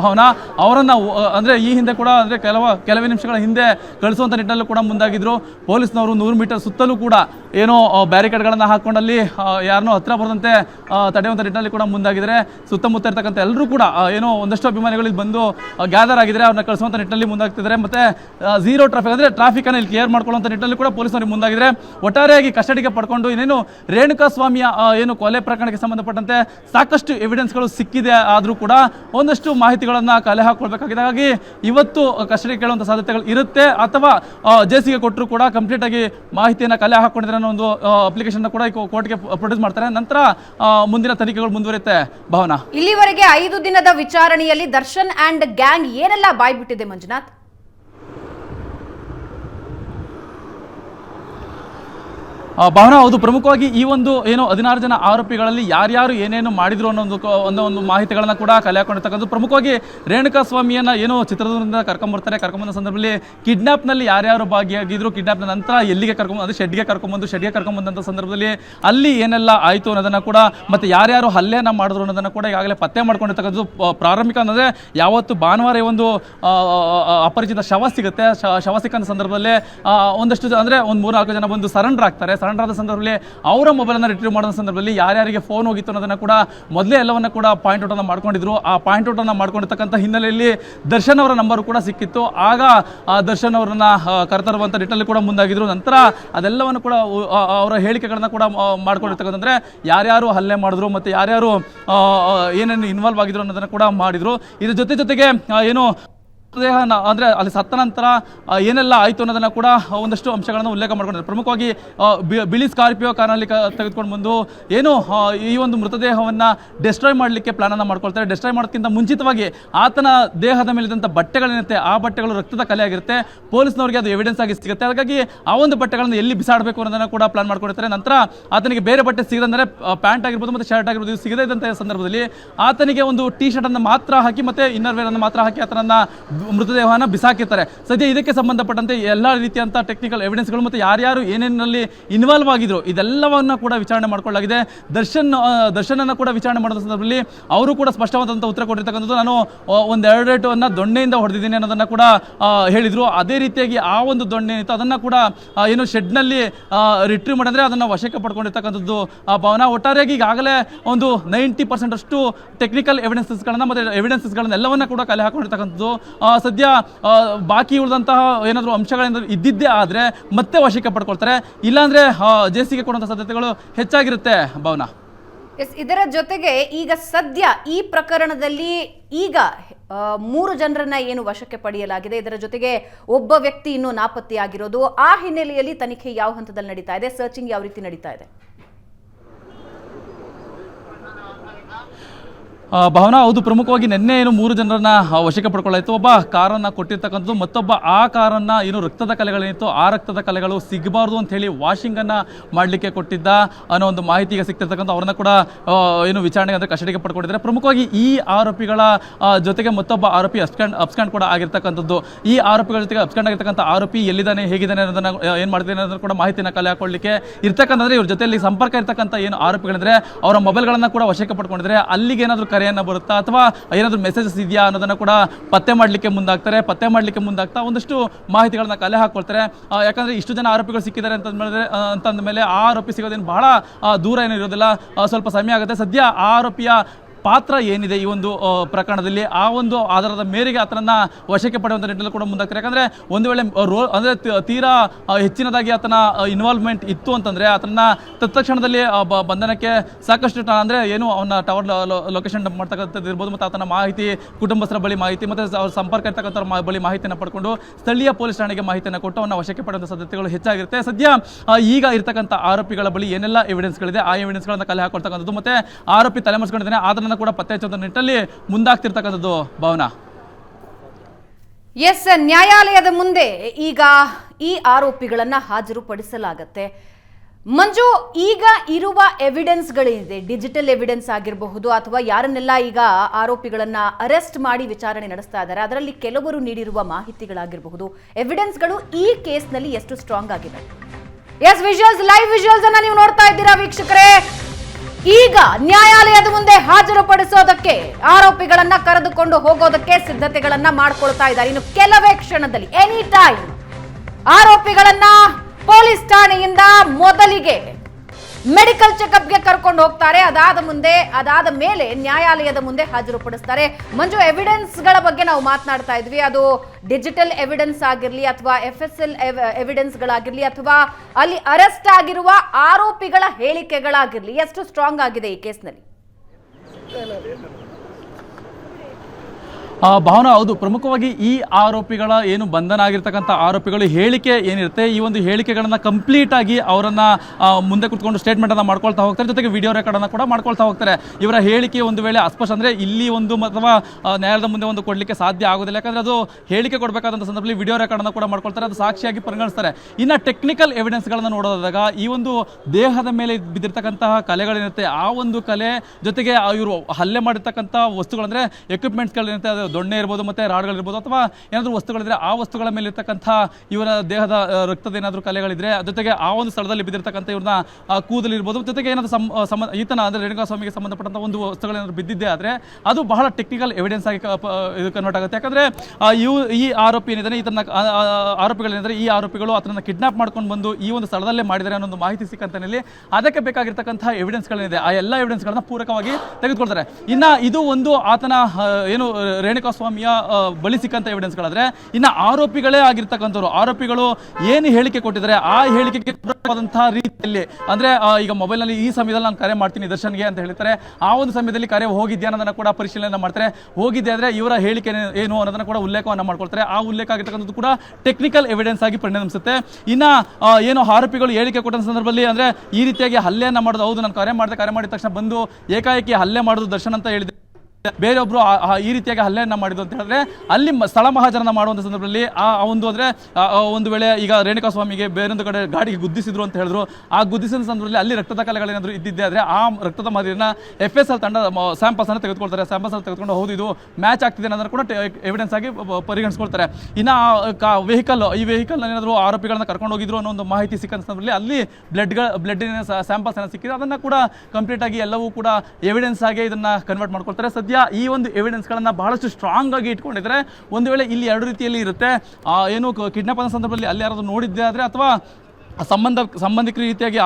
ಭವನ. ಅವರನ್ನು ಅಂದರೆ ಈ ಹಿಂದೆ ಕೂಡ, ಅಂದರೆ ಕೆಲವು, ಕೆಲವೇ ನಿಮಿಷಗಳ ಹಿಂದೆ ಕಳಿಸುವಂಥ ನಿಟ್ಟಿನಲ್ಲೂ ಕೂಡ ಮುಂದಾಗಿದ್ರು. ಪೊಲೀಸ್ನವರು ನೂರು ಮೀಟರ್ ಸುತ್ತಲೂ ಕೂಡ ಏನೋ ಬ್ಯಾರಿಕೇಡ್ಗಳನ್ನು ಹಾಕೊಂಡಲ್ಲಿ ಯಾರನ್ನೋ ಹತ್ತಿರ ಬರದಂತೆ ತಡೆಯುವಂಥ ನಿಟ್ಟಿನಲ್ಲಿ ಕೂಡ ಮುಂದಾಗಿದ್ದಾರೆ. ಸುತ್ತಮುತ್ತ ಇರತಕ್ಕಂಥ ಎಲ್ಲರೂ ಕೂಡ ಏನೋ ಒಂದಷ್ಟು ಅಭಿಮಾನಿಗಳಿಗೆ ಬಂದು ಗ್ಯಾದರ್ ಆಗಿದ್ದಾರೆ ಅವ್ರನ್ನ ಕಳಿಸುವಂಥ ನಿಟ್ಟಿನಲ್ಲಿ ಮುಂದಾಗ್ತಿದ್ದಾರೆ. ಮತ್ತೆ ಝೀರೋ ಟ್ರಾಫಿಕ್ ಅಂದರೆ ಟ್ರಾಫಿಕನ್ನು ಇಲ್ಲಿ ಕ್ಲಿಯರ್ ಮಾಡ್ಕೊಳ್ಳುವಂಥ ನಿಟ್ಟಿನಲ್ಲಿ ಕೂಡ ಪೊಲೀಸರಿಗೆ ಮುಂದಾಗಿದ್ದಾರೆ. ಒಟ್ಟಾರೆಯಾಗಿ ಕಸ್ಟಡಿಗೆ ಪಡ್ಕೊಂಡು ಇನ್ನೇನು ರೇಣುಕಾ ಸ್ವಾಮಿಯ ಆ, ಏನು ಕೊಲೆ ಪ್ರಕರಣಕ್ಕೆ ಸಂಬಂಧಪಟ್ಟಂತೆ ಸಾಕಷ್ಟು ಎವಿಡೆನ್ಸ್ಗಳು ಸಿಕ್ಕಿದೆ ಆದರೂ ಕೂಡ ಒಂದಷ್ಟು ಮಾಹಿತಿಗಳನ್ನು ಕಲೆ ಹಾಕೊಳ್ಬೇಕಾಗಿದೆ. ಹಾಗಾಗಿ ಇವತ್ತು ಕಸ್ಟಡಿ ಕೇಳುವಂಥ ಸಾಧ್ಯತೆಗಳು ಇರುತ್ತೆ. ಅಥವಾ ಜೆಸಿಗೆ ಕೊಟ್ಟರು ಕೂಡ ಕಂಪ್ಲೀಟ್ ಆಗಿ ಮಾಹಿತಿಯನ್ನು ಕಲೆ ಹಾಕೊಂಡಿದ್ರೆ ಅನ್ನೋ ಒಂದು ಅಪ್ಲಿಕೇಶನ್ ಕೂಡ ಕೋರ್ಟ್ಗೆ ಪ್ರೊಡ್ಯೂಸ್ ಮಾಡ್ತಾರೆ. ನಂತರ ಮುಂದಿನ ತನಿಖೆಗಳು ಮುಂದುವರಿಯುತ್ತೆ. ಭಾವನಾ. ಇಲ್ಲಿವರೆಗೆ ಐದು ದಿನದ ವಿಚಾರಣೆಯಲ್ಲಿ ದರ್ಶನ್ ಅಂಡ್ ಗ್ಯಾಂಗ್ ಏನೆಲ್ಲ ಬಾಯ್ಬಿಟ್ಟಿದೆ ಮಂಜುನಾಥ್ ಆ, ಭಾವನಾ ಹೌದು ಪ್ರಮುಖವಾಗಿ ಈ ಒಂದು ಏನು ಹದಿನಾರು ಜನ ಆರೋಪಿಗಳಲ್ಲಿ ಯಾರ್ಯಾರು ಏನೇನು ಮಾಡಿದ್ರು ಅನ್ನೋ ಒಂದು ಒಂದು ಮಾಹಿತಿಗಳನ್ನು ಕೂಡ ಕಲೆ ಹಾಕೊಂಡಿರ್ತಕ್ಕಂಥದ್ದು. ಪ್ರಮುಖವಾಗಿ ರೇಣುಕಾ ಸ್ವಾಮಿಯನ್ನ ಏನು ಚಿತ್ರದುರ್ಗದಿಂದ ಕರ್ಕೊಂಬರ್ತಾರೆ ಕರ್ಕೊಂಬಂದ ಸಂದರ್ಭದಲ್ಲಿ ಕಿಡ್ನಾಪ್ನಲ್ಲಿ ಯಾರ್ಯಾರು ಭಾಗಿಯಾಗಿದ್ರು, ಕಿಡ್ನಾಪ್ನ ನಂತರ ಎಲ್ಲಿಗೆ ಕರ್ಕೊಂಬಂದು ಅದು ಶೆಡ್ಗೆ ಕರ್ಕೊಂಬಂದು ಶೆಡ್ಗೆ ಕರ್ಕೊಂಬಂದಂಥ ಸಂದರ್ಭದಲ್ಲಿ ಅಲ್ಲಿ ಏನೆಲ್ಲ ಆಯಿತು ಅನ್ನೋದನ್ನ ಕೂಡ ಮತ್ತೆ ಯಾರ್ಯಾರು ಹಲ್ಲೆಯನ್ನ ಮಾಡಿದ್ರು ಅನ್ನೋದನ್ನ ಕೂಡ ಈಗಾಗಲೇ ಪತ್ತೆ ಮಾಡ್ಕೊಂಡಿರ್ತಕ್ಕಂಥದ್ದು ಪ್ರಾರಂಭಿಕ ಅನ್ನೋದೇ. ಯಾವತ್ತು ಭಾನುವಾರ ಒಂದು ಅಪರಿಚಿತ ಶವ ಸಿಗುತ್ತೆ. ಶವ ಸಿಕ್ಕಂಥ ಸಂದರ್ಭದಲ್ಲಿ ಒಂದಷ್ಟು ಅಂದರೆ ಒಂದು ಮೂರ್ನಾಲ್ಕು ಜನ ಬಂದು ಸರೆಂಡರ್ ಆಗ್ತಾರೆ. ಸರೆಂಡರ್ ಆದ ಸಂದರ್ಭದಲ್ಲಿ ಅವರ ಮೊಬೈಲನ್ನು ರಿಟ್ರೀವ್ ಮಾಡೋ ಸಂದರ್ಭದಲ್ಲಿ ಯಾರ್ಯಾರಿಗೆ ಫೋನ್ ಹೋಗಿತ್ತು ಅನ್ನೋದನ್ನ ಕೂಡ ಮೊದಲೇ ಎಲ್ಲವನ್ನ ಕೂಡ ಪಾಯಿಂಟ್ ಔಟ್ ಅನ್ನ ಮಾಡ್ಕೊಂಡಿದ್ರು. ಆ ಪಾಯಿಂಟ್ ಔಟ್ ಅನ್ನ ಮಾಡ್ಕೊಂಡಿರ್ತಕ್ಕಂಥ ಹಿನ್ನೆಲೆಯಲ್ಲಿ ದರ್ಶನ್ ಅವರ ನಂಬರ್ ಕೂಡ ಸಿಕ್ಕಿತ್ತು. ಆಗ, ಆ, ದರ್ಶನ್ ಅವರನ್ನ ಕರೆತರುವಂಥ ನಿಟ್ಟಿನಲ್ಲಿ ಕೂಡ ಮುಂದಾಗಿದ್ರು. ನಂತರ ಅದೆಲ್ಲವನ್ನು ಕೂಡ ಅವರ ಹೇಳಿಕೆಗಳನ್ನು ಕೂಡ ಮಾಡ್ಕೊಂಡಿರ್ತಕ್ಕಂಥಂದ್ರೆ ಯಾರ್ಯಾರು ಹಲ್ಲೆ ಮಾಡಿದ್ರು ಮತ್ತೆ ಯಾರ್ಯಾರು ಏನೇನು ಇನ್ವಾಲ್ವ್ ಆಗಿದ್ರು ಅನ್ನೋದನ್ನ ಕೂಡ ಮಾಡಿದ್ರು. ಇದ್ರ ಜೊತೆ ಜೊತೆಗೆ ಏನು ಮೃತದೇಹನ ಅಂದ್ರೆ ಅಲ್ಲಿ ಸತ್ತ ನಂತರ ಏನೆಲ್ಲ ಆಯಿತು ಅನ್ನೋದನ್ನ ಕೂಡ ಒಂದಷ್ಟು ಅಂಶಗಳನ್ನು ಉಲ್ಲೇಖ ಮಾಡ್ಕೊಂಡಿದ್ದಾರೆ. ಪ್ರಮುಖವಾಗಿ ಬಿಳಿ ಸ್ಕಾರ್ಪಿಯೋ ಕಾರ್ನಲ್ಲಿ ತೆಗೆದುಕೊಂಡು ಬಂದು ಏನು ಈ ಒಂದು ಮೃತದೇಹವನ್ನ ಡೆಸ್ಟ್ರಾಯ್ ಮಾಡಲಿಕ್ಕೆ ಪ್ಲಾನ್ ಅನ್ನ ಮಾಡ್ಕೊಳ್ತಾರೆ. ಡೆಸ್ಟ್ರಾಯ್ ಮಾಡೋದಕ್ಕಿಂತ ಮುಂಚಿತವಾಗಿ ಆತನ ದೇಹದ ಮೇಲಿದ್ದಂಥ ಬಟ್ಟೆಗಳೇನಿರುತ್ತೆ ಆ ಬಟ್ಟೆಗಳು ರಕ್ತದ ಕಲೆ ಆಗಿರುತ್ತೆ. ಪೊಲೀಸ್ನವರಿಗೆ ಅದು ಎವಿಡೆನ್ಸ್ ಆಗಿ ಸಿಗುತ್ತೆ. ಹಾಗಾಗಿ ಆ ಒಂದು ಬಟ್ಟೆಗಳನ್ನು ಎಲ್ಲಿ ಬಿಸಾಡಬೇಕು ಅನ್ನೋದನ್ನ ಕೂಡ ಪ್ಲಾನ್ ಮಾಡ್ಕೊಂಡಿರ್ತಾರೆ. ನಂತರ ಆತನಿಗೆ ಬೇರೆ ಬಟ್ಟೆ ಸಿಗದಂದ್ರೆ ಪ್ಯಾಂಟ್ ಆಗಿರ್ಬೋದು ಮತ್ತೆ ಶರ್ಟ್ ಆಗಿರ್ಬೋದು ಸಿಗದೇ ಇದ್ದಂಥ ಸಂದರ್ಭದಲ್ಲಿ ಆತನಿಗೆ ಒಂದು ಟೀ ಶರ್ಟ್ ಅನ್ನು ಮಾತ್ರ ಹಾಕಿ ಮತ್ತೆ ಇನ್ನರ್ವೇರನ್ನು ಮಾತ್ರ ಹಾಕಿ ಆತನನ್ನ ಮೃತದೇಹವನ್ನು ಬಿಸಾಕಿರ್ತಾರೆ. ಸದ್ಯ ಇದಕ್ಕೆ ಸಂಬಂಧಪಟ್ಟಂತೆ ಎಲ್ಲ ರೀತಿಯಂಥ ಟೆಕ್ನಿಕಲ್ ಎವಿಡೆನ್ಸ್ಗಳು ಮತ್ತು ಯಾರ್ಯಾರು ಏನೇನಲ್ಲಿ ಇನ್ವಾಲ್ವ್ ಆಗಿದ್ರು ಇದೆಲ್ಲವನ್ನು ಕೂಡ ವಿಚಾರಣೆ ಮಾಡಿಕೊಳ್ಳಲಾಗಿದೆ. ದರ್ಶನ್ ದರ್ಶನನ್ನು ಕೂಡ ವಿಚಾರಣೆ ಮಾಡಿದ ಸಂದರ್ಭದಲ್ಲಿ ಅವರು ಕೂಡ ಸ್ಪಷ್ಟವಾದಂಥ ಉತ್ತರ ಕೊಟ್ಟಿರ್ತಕ್ಕಂಥದ್ದು. ನಾನು ಒಂದೆರಡು ಒಂದು ಎರಡೇಟನ್ನು ದೊಣ್ಣೆಯಿಂದ ಹೊಡೆದಿದ್ದೀನಿ ಅನ್ನೋದನ್ನು ಕೂಡ ಹೇಳಿದರು. ಅದೇ ರೀತಿಯಾಗಿ ಆ ಒಂದು ದೊಣ್ಣೆ ಏನಿತ್ತು ಅದನ್ನು ಕೂಡ ಏನು ಶೆಡ್ನಲ್ಲಿ ರಿಟ್ರೀವ್ ಮಾಡಿದ್ರೆ ಅದನ್ನು ವಶಕ್ಕೆ ಪಡ್ಕೊಂಡಿರ್ತಕ್ಕಂಥದ್ದು ಭವನ. ಒಟ್ಟಾರೆಯಾಗಿ ಈಗಾಗಲೇ ಒಂದು ನೈಂಟಿ ಪರ್ಸೆಂಟ್ ಅಷ್ಟು ಟೆಕ್ನಿಕಲ್ ಎವಿಡೆನ್ಸಸ್ಗಳನ್ನು ಮತ್ತು ಎವಿಡೆನ್ಸಸ್ಗಳನ್ನೆಲ್ಲವನ್ನು ಕೂಡ ಕಲೆ ಹಾಕೊಂಡಿರ್ತಕ್ಕಂಥದ್ದು. ಸದ್ಯ ಬಾಕಿ ಉಳಿದಂತಹ ಏನಾದರೂ ಅಂಶಗಳಿಂದ ಇದ್ದಿದ್ದೇ ಆದರೆ ಮತ್ತೆ ವಶಕ್ಕೆ ಪಡ್ಕೊಳ್ತಾರೆ. ಇಲ್ಲಾಂದ್ರೆ ಜೆಸಿಗೆ ಕೊಡುವಂಥ ಸಾಧ್ಯತೆಗಳು ಹೆಚ್ಚಾಗಿರುತ್ತೆ, ಭಾವನಾ. ಎಸ್ ಇದರ ಜೊತೆಗೆ ಈಗ ಸದ್ಯ ಈ ಪ್ರಕರಣದಲ್ಲಿ ಈಗ ಮೂರು ಜನರನ್ನ ಏನು ವಶಕ್ಕೆ ಪಡೆಯಲಾಗಿದೆ. ಇದರ ಜೊತೆಗೆ ಒಬ್ಬ ವ್ಯಕ್ತಿ ಇನ್ನೂ ನಾಪತ್ತೆಯಾಗಿರೋದು. ಆ ಹಿನ್ನೆಲೆಯಲ್ಲಿ ತನಿಖೆ ಯಾವ ಹಂತದಲ್ಲಿ ನಡೀತಾ ಇದೆ? ಸರ್ಚಿಂಗ್ ಯಾವ ರೀತಿ ನಡೀತಾ ಇದೆ? ಭಾವನಾ, ಹೌದು, ಪ್ರಮುಖವಾಗಿ ನಿನ್ನೆ ಏನು ಮೂರು ಜನರನ್ನ ವಶಕ್ಕೆ ಪಡ್ಕೊಳ್ಳಾಯಿತು ಒಬ್ಬ ಕಾರನ್ನ ಕೊಟ್ಟಿರ್ತಕ್ಕಂಥದ್ದು, ಮತ್ತೊಬ್ಬ ಆ ಕಾರನ್ನ ಏನು ರಕ್ತದ ಕಲೆಗಳೇನಿತ್ತು, ಆ ರಕ್ತದ ಕಲೆಗಳು ಸಿಗಬಾರ್ದು ಅಂತ ಹೇಳಿ ವಾಷಿಂಗ್ ಅನ್ನ ಮಾಡಲಿಕ್ಕೆ ಕೊಟ್ಟಿದ್ದ ಅನ್ನೋ ಒಂದು ಮಾಹಿತಿ ಈಗ ಸಿಗ್ತಿರ್ತಕ್ಕಂಥ ಅವ್ರನ್ನ ಕೂಡ ಏನು ವಿಚಾರಣೆಗೆ ಅಂದ್ರೆ ಕಸ್ಟಡಿಗೆ ಪಡ್ಕೊಂಡಿದ್ದಾರೆ. ಪ್ರಮುಖವಾಗಿ ಈ ಆರೋಪಿಗಳ ಜೊತೆಗೆ ಮತ್ತೊಬ್ಬ ಆರೋಪಿ ಅಬ್ಸ್ಕಾಂಡ್ ಅಬ್ಸ್ಕಾಂಡ್ ಕೂಡ ಆಗಿರ್ತಕ್ಕಂಥದ್ದು. ಈ ಆರೋಪಿಗಳ ಜೊತೆಗೆ ಅಬ್ಸ್ಕಾಂಡ್ ಆಗಿರ್ತಕ್ಕಂಥ ಆರೋಪಿ ಎಲ್ಲಿದ್ದಾನೆ, ಹೇಗಿದ್ದಾನೆ ಅನ್ನೋದನ್ನ ಏನು ಏನ್ ಅನ್ನೋದನ್ನು ಕೂಡ ಮಾಹಿತಿನ ಕಲೆ ಹಾಕೊಳ್ಳಿಕ್ಕೆ ಇರ್ತಕ್ಕಂಥದ್ರೆ ಇವ್ರ ಜೊತೆಯಲ್ಲಿ ಸಂಪರ್ಕ ಇರ್ತಕ್ಕಂಥ ಏನು ಆರೋಪಿಗಳಿದ್ರೆ, ಅವರ ಮೊಬೈಲ್ಗಳನ್ನು ಕೂಡ ವಶಕ್ಕೆ ಪಡ್ಕೊಂಡಿದ್ರೆ ಅಲ್ಲಿಗೆ ಏನಾದರೂ ಕರೆಯನ್ನ ಬರುತ್ತಾ ಅಥವಾ ಏನಾದರೂ ಮೆಸೇಜಸ್ ಇದೆಯಾ ಅನ್ನೋದನ್ನ ಕೂಡ ಪತ್ತೆ ಮಾಡಲಿಕ್ಕೆ ಮುಂದಾಗ್ತಾರೆ. ಪತ್ತೆ ಮಾಡಲಿಕ್ಕೆ ಮುಂದಾಗ್ತಾ ಒಂದಷ್ಟು ಮಾಹಿತಿಗಳನ್ನ ಕಲೆ ಹಾಕ್ಕೊಳ್ತಾರೆ ಯಾಕಂದರೆ ಇಷ್ಟು ಜನ ಆರೋಪಿಗಳು ಸಿಕ್ಕಿದ್ದಾರೆ ಅಂತ ಅಂತಂದ ಮೇಲೆ ಆ ಆರೋಪಿ ಸಿಗೋದೇನು ಬಹಳ ದೂರ ಏನಿರೋದಿಲ್ಲ. ಸ್ವಲ್ಪ ಸಮಯ ಆಗುತ್ತೆ. ಸದ್ಯ ಆ ಆರೋಪಿಯ ಪಾತ್ರ ಏನಿದೆ ಈ ಒಂದು ಪ್ರಕರಣದಲ್ಲಿ? ಆ ಒಂದು ಆಧಾರದ ಮೇರೆಗೆ ಆತನನ್ನ ವಶಕ್ಕೆ ಪಡೆಯುವಂಥ ನಿಟ್ಟಿನಲ್ಲಿ ಕೂಡ ಮುಂದಾಗ್ತಾರೆ. ಯಾಕಂದ್ರೆ ಒಂದು ವೇಳೆ ರೋ, ಅಂದರೆ ತೀರಾ ಹೆಚ್ಚಿನದಾಗಿ ಆತನ ಇನ್ವಾಲ್ವ್ಮೆಂಟ್ ಇತ್ತು ಅಂತಂದ್ರೆ ಆತನ ತತ್ಕ್ಷಣದಲ್ಲಿ ಬಂಧನಕ್ಕೆ ಸಾಕಷ್ಟು ಅಂದ್ರೆ ಏನು ಅವನ ಟವರ್ ಲೊಕೇಶನ್ ಮಾಡ್ತಕ್ಕಂಥದ್ದು ಇರ್ಬೋದು, ಮತ್ತು ಆತನ ಮಾಹಿತಿ, ಕುಟುಂಬಸ್ಥರ ಬಳಿ ಮಾಹಿತಿ, ಮತ್ತು ಅವ್ರ ಸಂಪರ್ಕ ಇರ್ತಕ್ಕಂಥ ಬಳಿ ಮಾಹಿತಿಯನ್ನು ಪಡ್ಕೊಂಡು ಸ್ಥಳೀಯ ಪೊಲೀಸ್ ಠಾಣೆಗೆ ಮಾಹಿತಿಯನ್ನು ಕೊಟ್ಟು ಅವನ ವಶಕ್ಕೆ ಪಡೆಯುವಂಥ ಸಾಧ್ಯತೆಗಳು ಹೆಚ್ಚಾಗಿರುತ್ತೆ. ಸದ್ಯ ಈಗ ಇರ್ತಕ್ಕಂಥ ಆರೋಪಿಗಳ ಬಳಿ ಏನೆಲ್ಲ ಎವಿಡೆನ್ಸ್ಗಳಿದೆ ಆ ಎವಿಡೆನ್ಸ್ಗಳನ್ನ ಕಲೆ ಹಾಕೊಳ್ತಕ್ಕಂಥದ್ದು, ಮತ್ತೆ ಆರೋಪಿ ತಲೆಮರೆಸ್ಕೊಂಡಿದ್ದಾನೆ ಅದನ್ನು ಕೂಡ ಪತ್ತೆ ಹಚ್ಚುವಂಥ ನಿಟ್ಟಲ್ಲಿ ಮುಂದಾಗ್ತಿರ್ತಕ್ಕಂಥದ್ದು ಭಾವನಾ. ಎಸ್, ನ್ಯಾಯಾಲಯದ ಮುಂದೆ ಈಗ ಈ ಆರೋಪಿಗಳನ್ನ ಹಾಜರುಪಡಿಸಲಾಗತ್ತೆ. ಮಂಜು, ಈಗ ಇರುವ ಎವಿಡೆನ್ಸ್ಗಳಿದೆ ಡಿಜಿಟಲ್ ಎವಿಡೆನ್ಸ್ ಆಗಿರಬಹುದು ಅಥವಾ ಯಾರನ್ನೆಲ್ಲ ಈಗ ಆರೋಪಿಗಳನ್ನ ಅರೆಸ್ಟ್ ಮಾಡಿ ವಿಚಾರಣೆ ನಡೆಸ್ತಾ ಇದ್ದಾರೆ, ಅದರಲ್ಲಿ ಕೆಲವರು ನೀಡಿರುವ ಮಾಹಿತಿಗಳಾಗಿರಬಹುದು. ಎವಿಡೆನ್ಸ್ಗಳು ಈ ಕೇಸ್ನಲ್ಲಿ ಎಷ್ಟು ಸ್ಟ್ರಾಂಗ್ ಆಗಿದೆ ಎಸ್ ವಿಜುವಲ್ಸ್ ಲೈವ್ ವಿಜುವಲ್ಸ್ ಅನ್ನ ನೀವು ನೋಡ್ತಾ ಇದ್ದೀರಾ ವೀಕ್ಷಕರೇ. ಈಗ ನ್ಯಾಯಾಲಯದ ಮುಂದೆ ಹಾಜರುಪಡಿಸೋದಕ್ಕೆ ಆರೋಪಿಗಳನ್ನ ಕರೆದುಕೊಂಡು ಹೋಗೋದಕ್ಕೆ ಸಿದ್ಧತೆಗಳನ್ನ ಮಾಡ್ಕೊಳ್ತಾ ಇದ್ದಾರೆ. ಇನ್ನು ಕೆಲವೇ ಕ್ಷಣದಲ್ಲಿ ಎನಿ ಟೈಮ್ ಆರೋಪಿಗಳನ್ನ ಪೊಲೀಸ್ ಠಾಣೆಯಿಂದ ಮೊದಲಿಗೆ ಮೆಡಿಕಲ್ ಚೆಕಪ್ಗೆ ಕರ್ಕೊಂಡು ಹೋಗ್ತಾರೆ. ಅದಾದ ಮುಂದೆ, ಅದಾದ ಮೇಲೆ ನ್ಯಾಯಾಲಯದ ಮುಂದೆ ಹಾಜರುಪಡಿಸ್ತಾರೆ ಮಂಜು ಎವಿಡೆನ್ಸ್ಗಳ ಬಗ್ಗೆ ನಾವು ಮಾತನಾಡ್ತಾ ಇದ್ವಿ. ಅದು ಡಿಜಿಟಲ್ ಎವಿಡೆನ್ಸ್ ಆಗಿರಲಿ ಅಥವಾ ಎಫ್ ಎಸ್ ಎಲ್ ಎವಿಡೆನ್ಸ್ಗಳಾಗಿರಲಿ ಅಥವಾ ಅಲ್ಲಿ ಅರೆಸ್ಟ್ ಆಗಿರುವ ಆರೋಪಿಗಳ ಹೇಳಿಕೆಗಳಾಗಿರಲಿ, ಎಷ್ಟು ಸ್ಟ್ರಾಂಗ್ ಆಗಿದೆ ಈ ಕೇಸ್ನಲ್ಲಿ ಭಾವನಾ, ಹೌದು. ಪ್ರಮುಖವಾಗಿ ಈ ಆರೋಪಿಗಳ ಏನು ಬಂಧನ ಆಗಿರ್ತಕ್ಕಂಥ ಆರೋಪಿಗಳು ಹೇಳಿಕೆ ಏನಿರುತ್ತೆ, ಈ ಒಂದು ಹೇಳಿಕೆಗಳನ್ನು ಕಂಪ್ಲೀಟ್ ಆಗಿ ಅವರನ್ನ ಮುಂದೆ ಕುತ್ಕೊಂಡು ಸ್ಟೇಟ್ಮೆಂಟ್ ಅನ್ನ ಮಾಡ್ಕೊಳ್ತಾ ಹೋಗ್ತಾರೆ. ಜೊತೆಗೆ ವಿಡಿಯೋ ರೆಕಾರ್ಡ್ ಅನ್ನ ಕೂಡ ಮಾಡ್ಕೊಳ್ತಾ ಹೋಗ್ತಾರೆ. ಇವರ ಹೇಳಿಕೆ ಒಂದು ವೇಳೆ ಅಸ್ಪಷ್ಟ ಅಂದರೆ ಇಲ್ಲಿ ಒಂದು ಅಥವಾ ನ್ಯಾಯಾಲಯದ ಮುಂದೆ ಒಂದು ಕೊಡ್ಲಿಕ್ಕೆ ಸಾಧ್ಯ ಆಗೋದಿಲ್ಲ. ಯಾಕಂದ್ರೆ ಅದು ಹೇಳಿಕೆ ಕೊಡಬೇಕಾದಂಥ ಸಂದರ್ಭದಲ್ಲಿ ವಿಡಿಯೋ ರೆಕಾರ್ಡ್ ಅನ್ನ ಕೂಡ ಮಾಡ್ಕೊಳ್ತಾರೆ. ಅದು ಸಾಕ್ಷಿಯಾಗಿ ಪರಿಗಣಿಸ್ತಾರೆ. ಇನ್ನು ಟೆಕ್ನಿಕಲ್ ಎವಿಡೆನ್ಸ್ ಗಳನ್ನ ನೋಡೋದಾಗ ಈ ಒಂದು ದೇಹದ ಮೇಲೆ ಬಿದ್ದಿರ್ತಕ್ಕಂತಹ ಕಲೆಗಳೇನಿರುತ್ತೆ, ಆ ಒಂದು ಕಲೆ ಜೊತೆಗೆ ಇವರು ಹಲ್ಲೆ ಮಾಡಿರ್ತಕ್ಕಂಥ ವಸ್ತುಗಳಂದರೆ ಎಕ್ವಿಪ್ಮೆಂಟ್ಸ್ಗಳೇನಿರುತ್ತೆ ಅದು ದೊಣ್ಣೆ ಇರ್ಬೋದು ಮತ್ತೆ ರಾಡ್ಗಳಿರ್ಬೋದು ಅಥವಾ ಏನಾದರೂ ವಸ್ತುಗಳಿದ್ರೆ ಆ ವಸ್ತುಗಳ ಮೇಲೆ ಇರ್ತಕ್ಕಂಥ ಇವರ ದೇಹದ ರಕ್ತದ ಏನಾದರೂ ಕಲೆಗಳಿದ್ರೆ ಜೊತೆಗೆ ಆ ಒಂದು ಸ್ಥಳದಲ್ಲಿ ಬಿದ್ದಿರ್ತಕ್ಕಂಥ ಇವ್ರನ್ನ ಕೂದಲಿರ್ಬೋದು ಜೊತೆಗೆ ಏನಾದರೂ ಸಂ ಈತನ ಅಂದರೆ ರೇಣುಕಾ ಸ್ವಾಮಿಗೆ ಸಂಬಂಧಪಟ್ಟಂಥ ಒಂದು ವಸ್ತುಗಳೇನಾದ್ರು ಬಿದ್ದಿದ್ದೆ ಆದರೆ ಅದು ಬಹಳ ಟೆಕ್ನಿಕಲ್ ಎವಿಡೆನ್ಸ್ ಆಗಿ ಇದು ಕನ್ವರ್ಟ್ ಆಗುತ್ತೆ. ಯಾಕಂದರೆ ಇವು ಈ ಆರೋಪಿ ಏನಿದ್ದಾನೆ ಈತನ ಆ, ಆ, ಆರೋಪಿಗಳೇನಿದ್ರೆ ಈ ಆರೋಪಿಗಳು ಅದನ್ನು ಕಿಡ್ನಾಪ್ ಮಾಡ್ಕೊಂಡು ಬಂದು ಈ ಒಂದು ಸ್ಥಳದಲ್ಲೇ ಮಾಡಿದ್ದಾರೆ ಅನ್ನೋ ಒಂದು ಮಾಹಿತಿ ಸಿಕ್ಕಂತನಲ್ಲಿ ಅದಕ್ಕೆ ಬೇಕಾಗಿರ್ತಕ್ಕಂಥ ಎವಿಡೆನ್ಸ್ಗಳೇನಿದೆ ಆ ಎಲ್ಲ ಎವಿಡೆನ್ಸ್ಗಳನ್ನ ಪೂರಕವಾಗಿ ತೆಗೆದುಕೊಳ್ತಾರೆ. ಇನ್ನು ಇದು ಒಂದು ಆತನ ಏನು ರೇಣುಕಾ ಸ್ವಾಮಿಯ ಆ, ಬಳಿ ಸಿಕ್ಕಂತ ಎವಿಡೆನ್ಸ್ಗಳಾದ್ರೆ ಇನ್ನ ಆರೋಪಿಗಳೇ ಆಗಿರ್ತಕ್ಕಂಥವ್ರು. ಆರೋಪಿಗಳು ಏನು ಹೇಳಿಕೆ ಕೊಟ್ಟಿದ್ದಾರೆ ಆ ಹೇಳಿಕೆಗೆ ಪೂರಕವಾದಂತಹ ರೀತಿಯಲ್ಲಿ ಅಂದ್ರೆ ಈಗ ಮೊಬೈಲ್ನಲ್ಲಿ ಈ ಸಮಯದಲ್ಲಿ ನಾನು ಕರೆ ಮಾಡ್ತೀನಿ ದರ್ಶನ್ಗೆ ಅಂತ ಹೇಳ್ತಾರೆ ಆ ಒಂದು ಸಮಯದಲ್ಲಿ ಕರೆ ಹೋಗಿದ್ಯಾ ಅನ್ನೋದನ್ನ ಕೂಡ ಪರಿಶೀಲನೆ ಮಾಡ್ತಾರೆ. ಹೋಗಿದ್ದೆ ಅಂದ್ರೆ ಇವರ ಹೇಳಿಕೆ ಏನು ಅನ್ನೋದನ್ನ ಕೂಡ ಉಲ್ಲೇಖವನ್ನ ಮಾಡ್ಕೊಳ್ತಾರೆ. ಆ ಉಲ್ಲೇಖ ಆಗಿರ್ತಕ್ಕಂಥದ್ದು ಕೂಡ ಟೆಕ್ನಿಕಲ್ ಎವಿಡೆನ್ಸ್ ಆಗಿ ಪರಿಣಮಿಸುತ್ತೆ. ಇನ್ನ ಏನು ಆರೋಪಿಗಳು ಹೇಳಿಕೆ ಕೊಟ್ಟ ಸಂದರ್ಭದಲ್ಲಿ ಅಂದ್ರೆ ಈ ರೀತಿಯಾಗಿ ಹಲ್ಲೆಯನ್ನ ಮಾಡೋದು ಹೌದು ನಾನು ಕರೆ ಮಾಡಿದೆ ಕರೆ ಮಾಡಿದ ತಕ್ಷಣ ಬಂದು ಏಕಾಏಕಿ ಹಲ್ಲೆ ಮಾಡೋದು ದರ್ಶನ್ ಅಂತ ಹೇಳಿದೆ ಆ ಈ ರೀತಿಯಾಗಿ ಹಲ್ಲೆಯನ್ನು ಮಾಡಿದ್ರು ಅಂತ ಹೇಳಿದ್ರೆ ಅಲ್ಲಿ ಸ್ಥಳ ಮಹಾಜನನ ಮಾಡುವಂಥ ಸಂದರ್ಭದಲ್ಲಿ ಆ ಒಂದು ಅಂದ್ರೆ ಒಂದು ವೇಳೆ ಈಗ ರೇಣುಕಾ ಸ್ವಾಮಿಗೆ ಬೇರೊಂದು ಕಡೆ ಗಾಡಿಗೆ ಗುದ್ದಿಸಿದ್ರು ಅಂತ ಹೇಳಿದ್ರು. ಆ ಗುದ್ದಿಸಿದ ಸಂದರ್ಭದಲ್ಲಿ ಅಲ್ಲಿ ರಕ್ತದ ಕಲೆಗಳೇನಾದ್ರು ಇದ್ದಿದ್ದೆ ಆದ್ರೆ ಆ ರಕ್ತದ ಮಾದರಿಯನ್ನ ಎಫ್ ಎಸ್ ಎಲ್ ತಂಡ ಸ್ಯಾಂಪಲ್ಸ್ ಅನ್ನು ತೆಗೆದುಕೊಳ್ತಾರೆ. ಸ್ಯಾಂಪಲ್ಸ್ ಅನ್ನು ತೆಗೆದುಕೊಂಡು ಹೌದು, ಇದು ಮ್ಯಾಚ್ ಆಗ್ತಿದೆ ಅನ್ನೋದನ್ನು ಕೂಡ ಎವಿಡೆನ್ಸ್ ಆಗಿ ಪರಿಗಣಿಸ್ಕೊಳ್ತಾರೆ. ಇನ್ನು ಇನ್ನ ವೆಹಿಕಲ್ ಈ ವೆಹಿಕಲ್ ಏನಾದರೂ ಆರೋಪಿಗಳನ್ನ ಕರ್ಕೊಂಡು ಹೋಗಿದ್ರು ಅನ್ನೋ ಒಂದು ಮಾಹಿತಿ ಸಿಕ್ಕಂಥ ಸಂದರ್ಭದಲ್ಲಿ ಅಲ್ಲಿ ಬ್ಲಡ್ಗಳ ಬ್ಲಡ್ಡಿನ ಸ್ಯಾಂಪಲ್ಸ್ ಅನ್ನ ಸಿಕ್ಕಿದೆ. ಅದನ್ನ ಕೂಡ ಕಂಪ್ಲೀಟ್ ಆಗಿ ಎಲ್ಲವೂ ಕೂಡ ಎವಿಡೆನ್ಸ್ ಆಗಿ ಇದನ್ನ ಕನ್ವರ್ಟ್ ಮಾಡ್ಕೊಳ್ತಾರೆ. ಸದ್ಯ ಈ ಒಂದು ಎವಿಡೆನ್ಸ್ಗಳನ್ನು ಬಹಳಷ್ಟು ಸ್ಟ್ರಾಂಗ್ ಆಗಿ ಇಟ್ಕೊಂಡಿದ್ರೆ ಒಂದು ವೇಳೆ ಇಲ್ಲಿ ಎರಡು ರೀತಿಯಲ್ಲಿ ಇರುತ್ತೆ. ಏನು ಕಿಡ್ನಾಪ್ ಆದ ಸಂದರ್ಭದಲ್ಲಿ ಅಲ್ಲಿ ಯಾರಾದ್ರೂ ನೋಡಿದ್ದೆ ಆದರೆ ಅಥವಾ ಸಂಬಂಧ ಸಂಬಂಧಿಕರ ರೀತಿಯಾಗಿ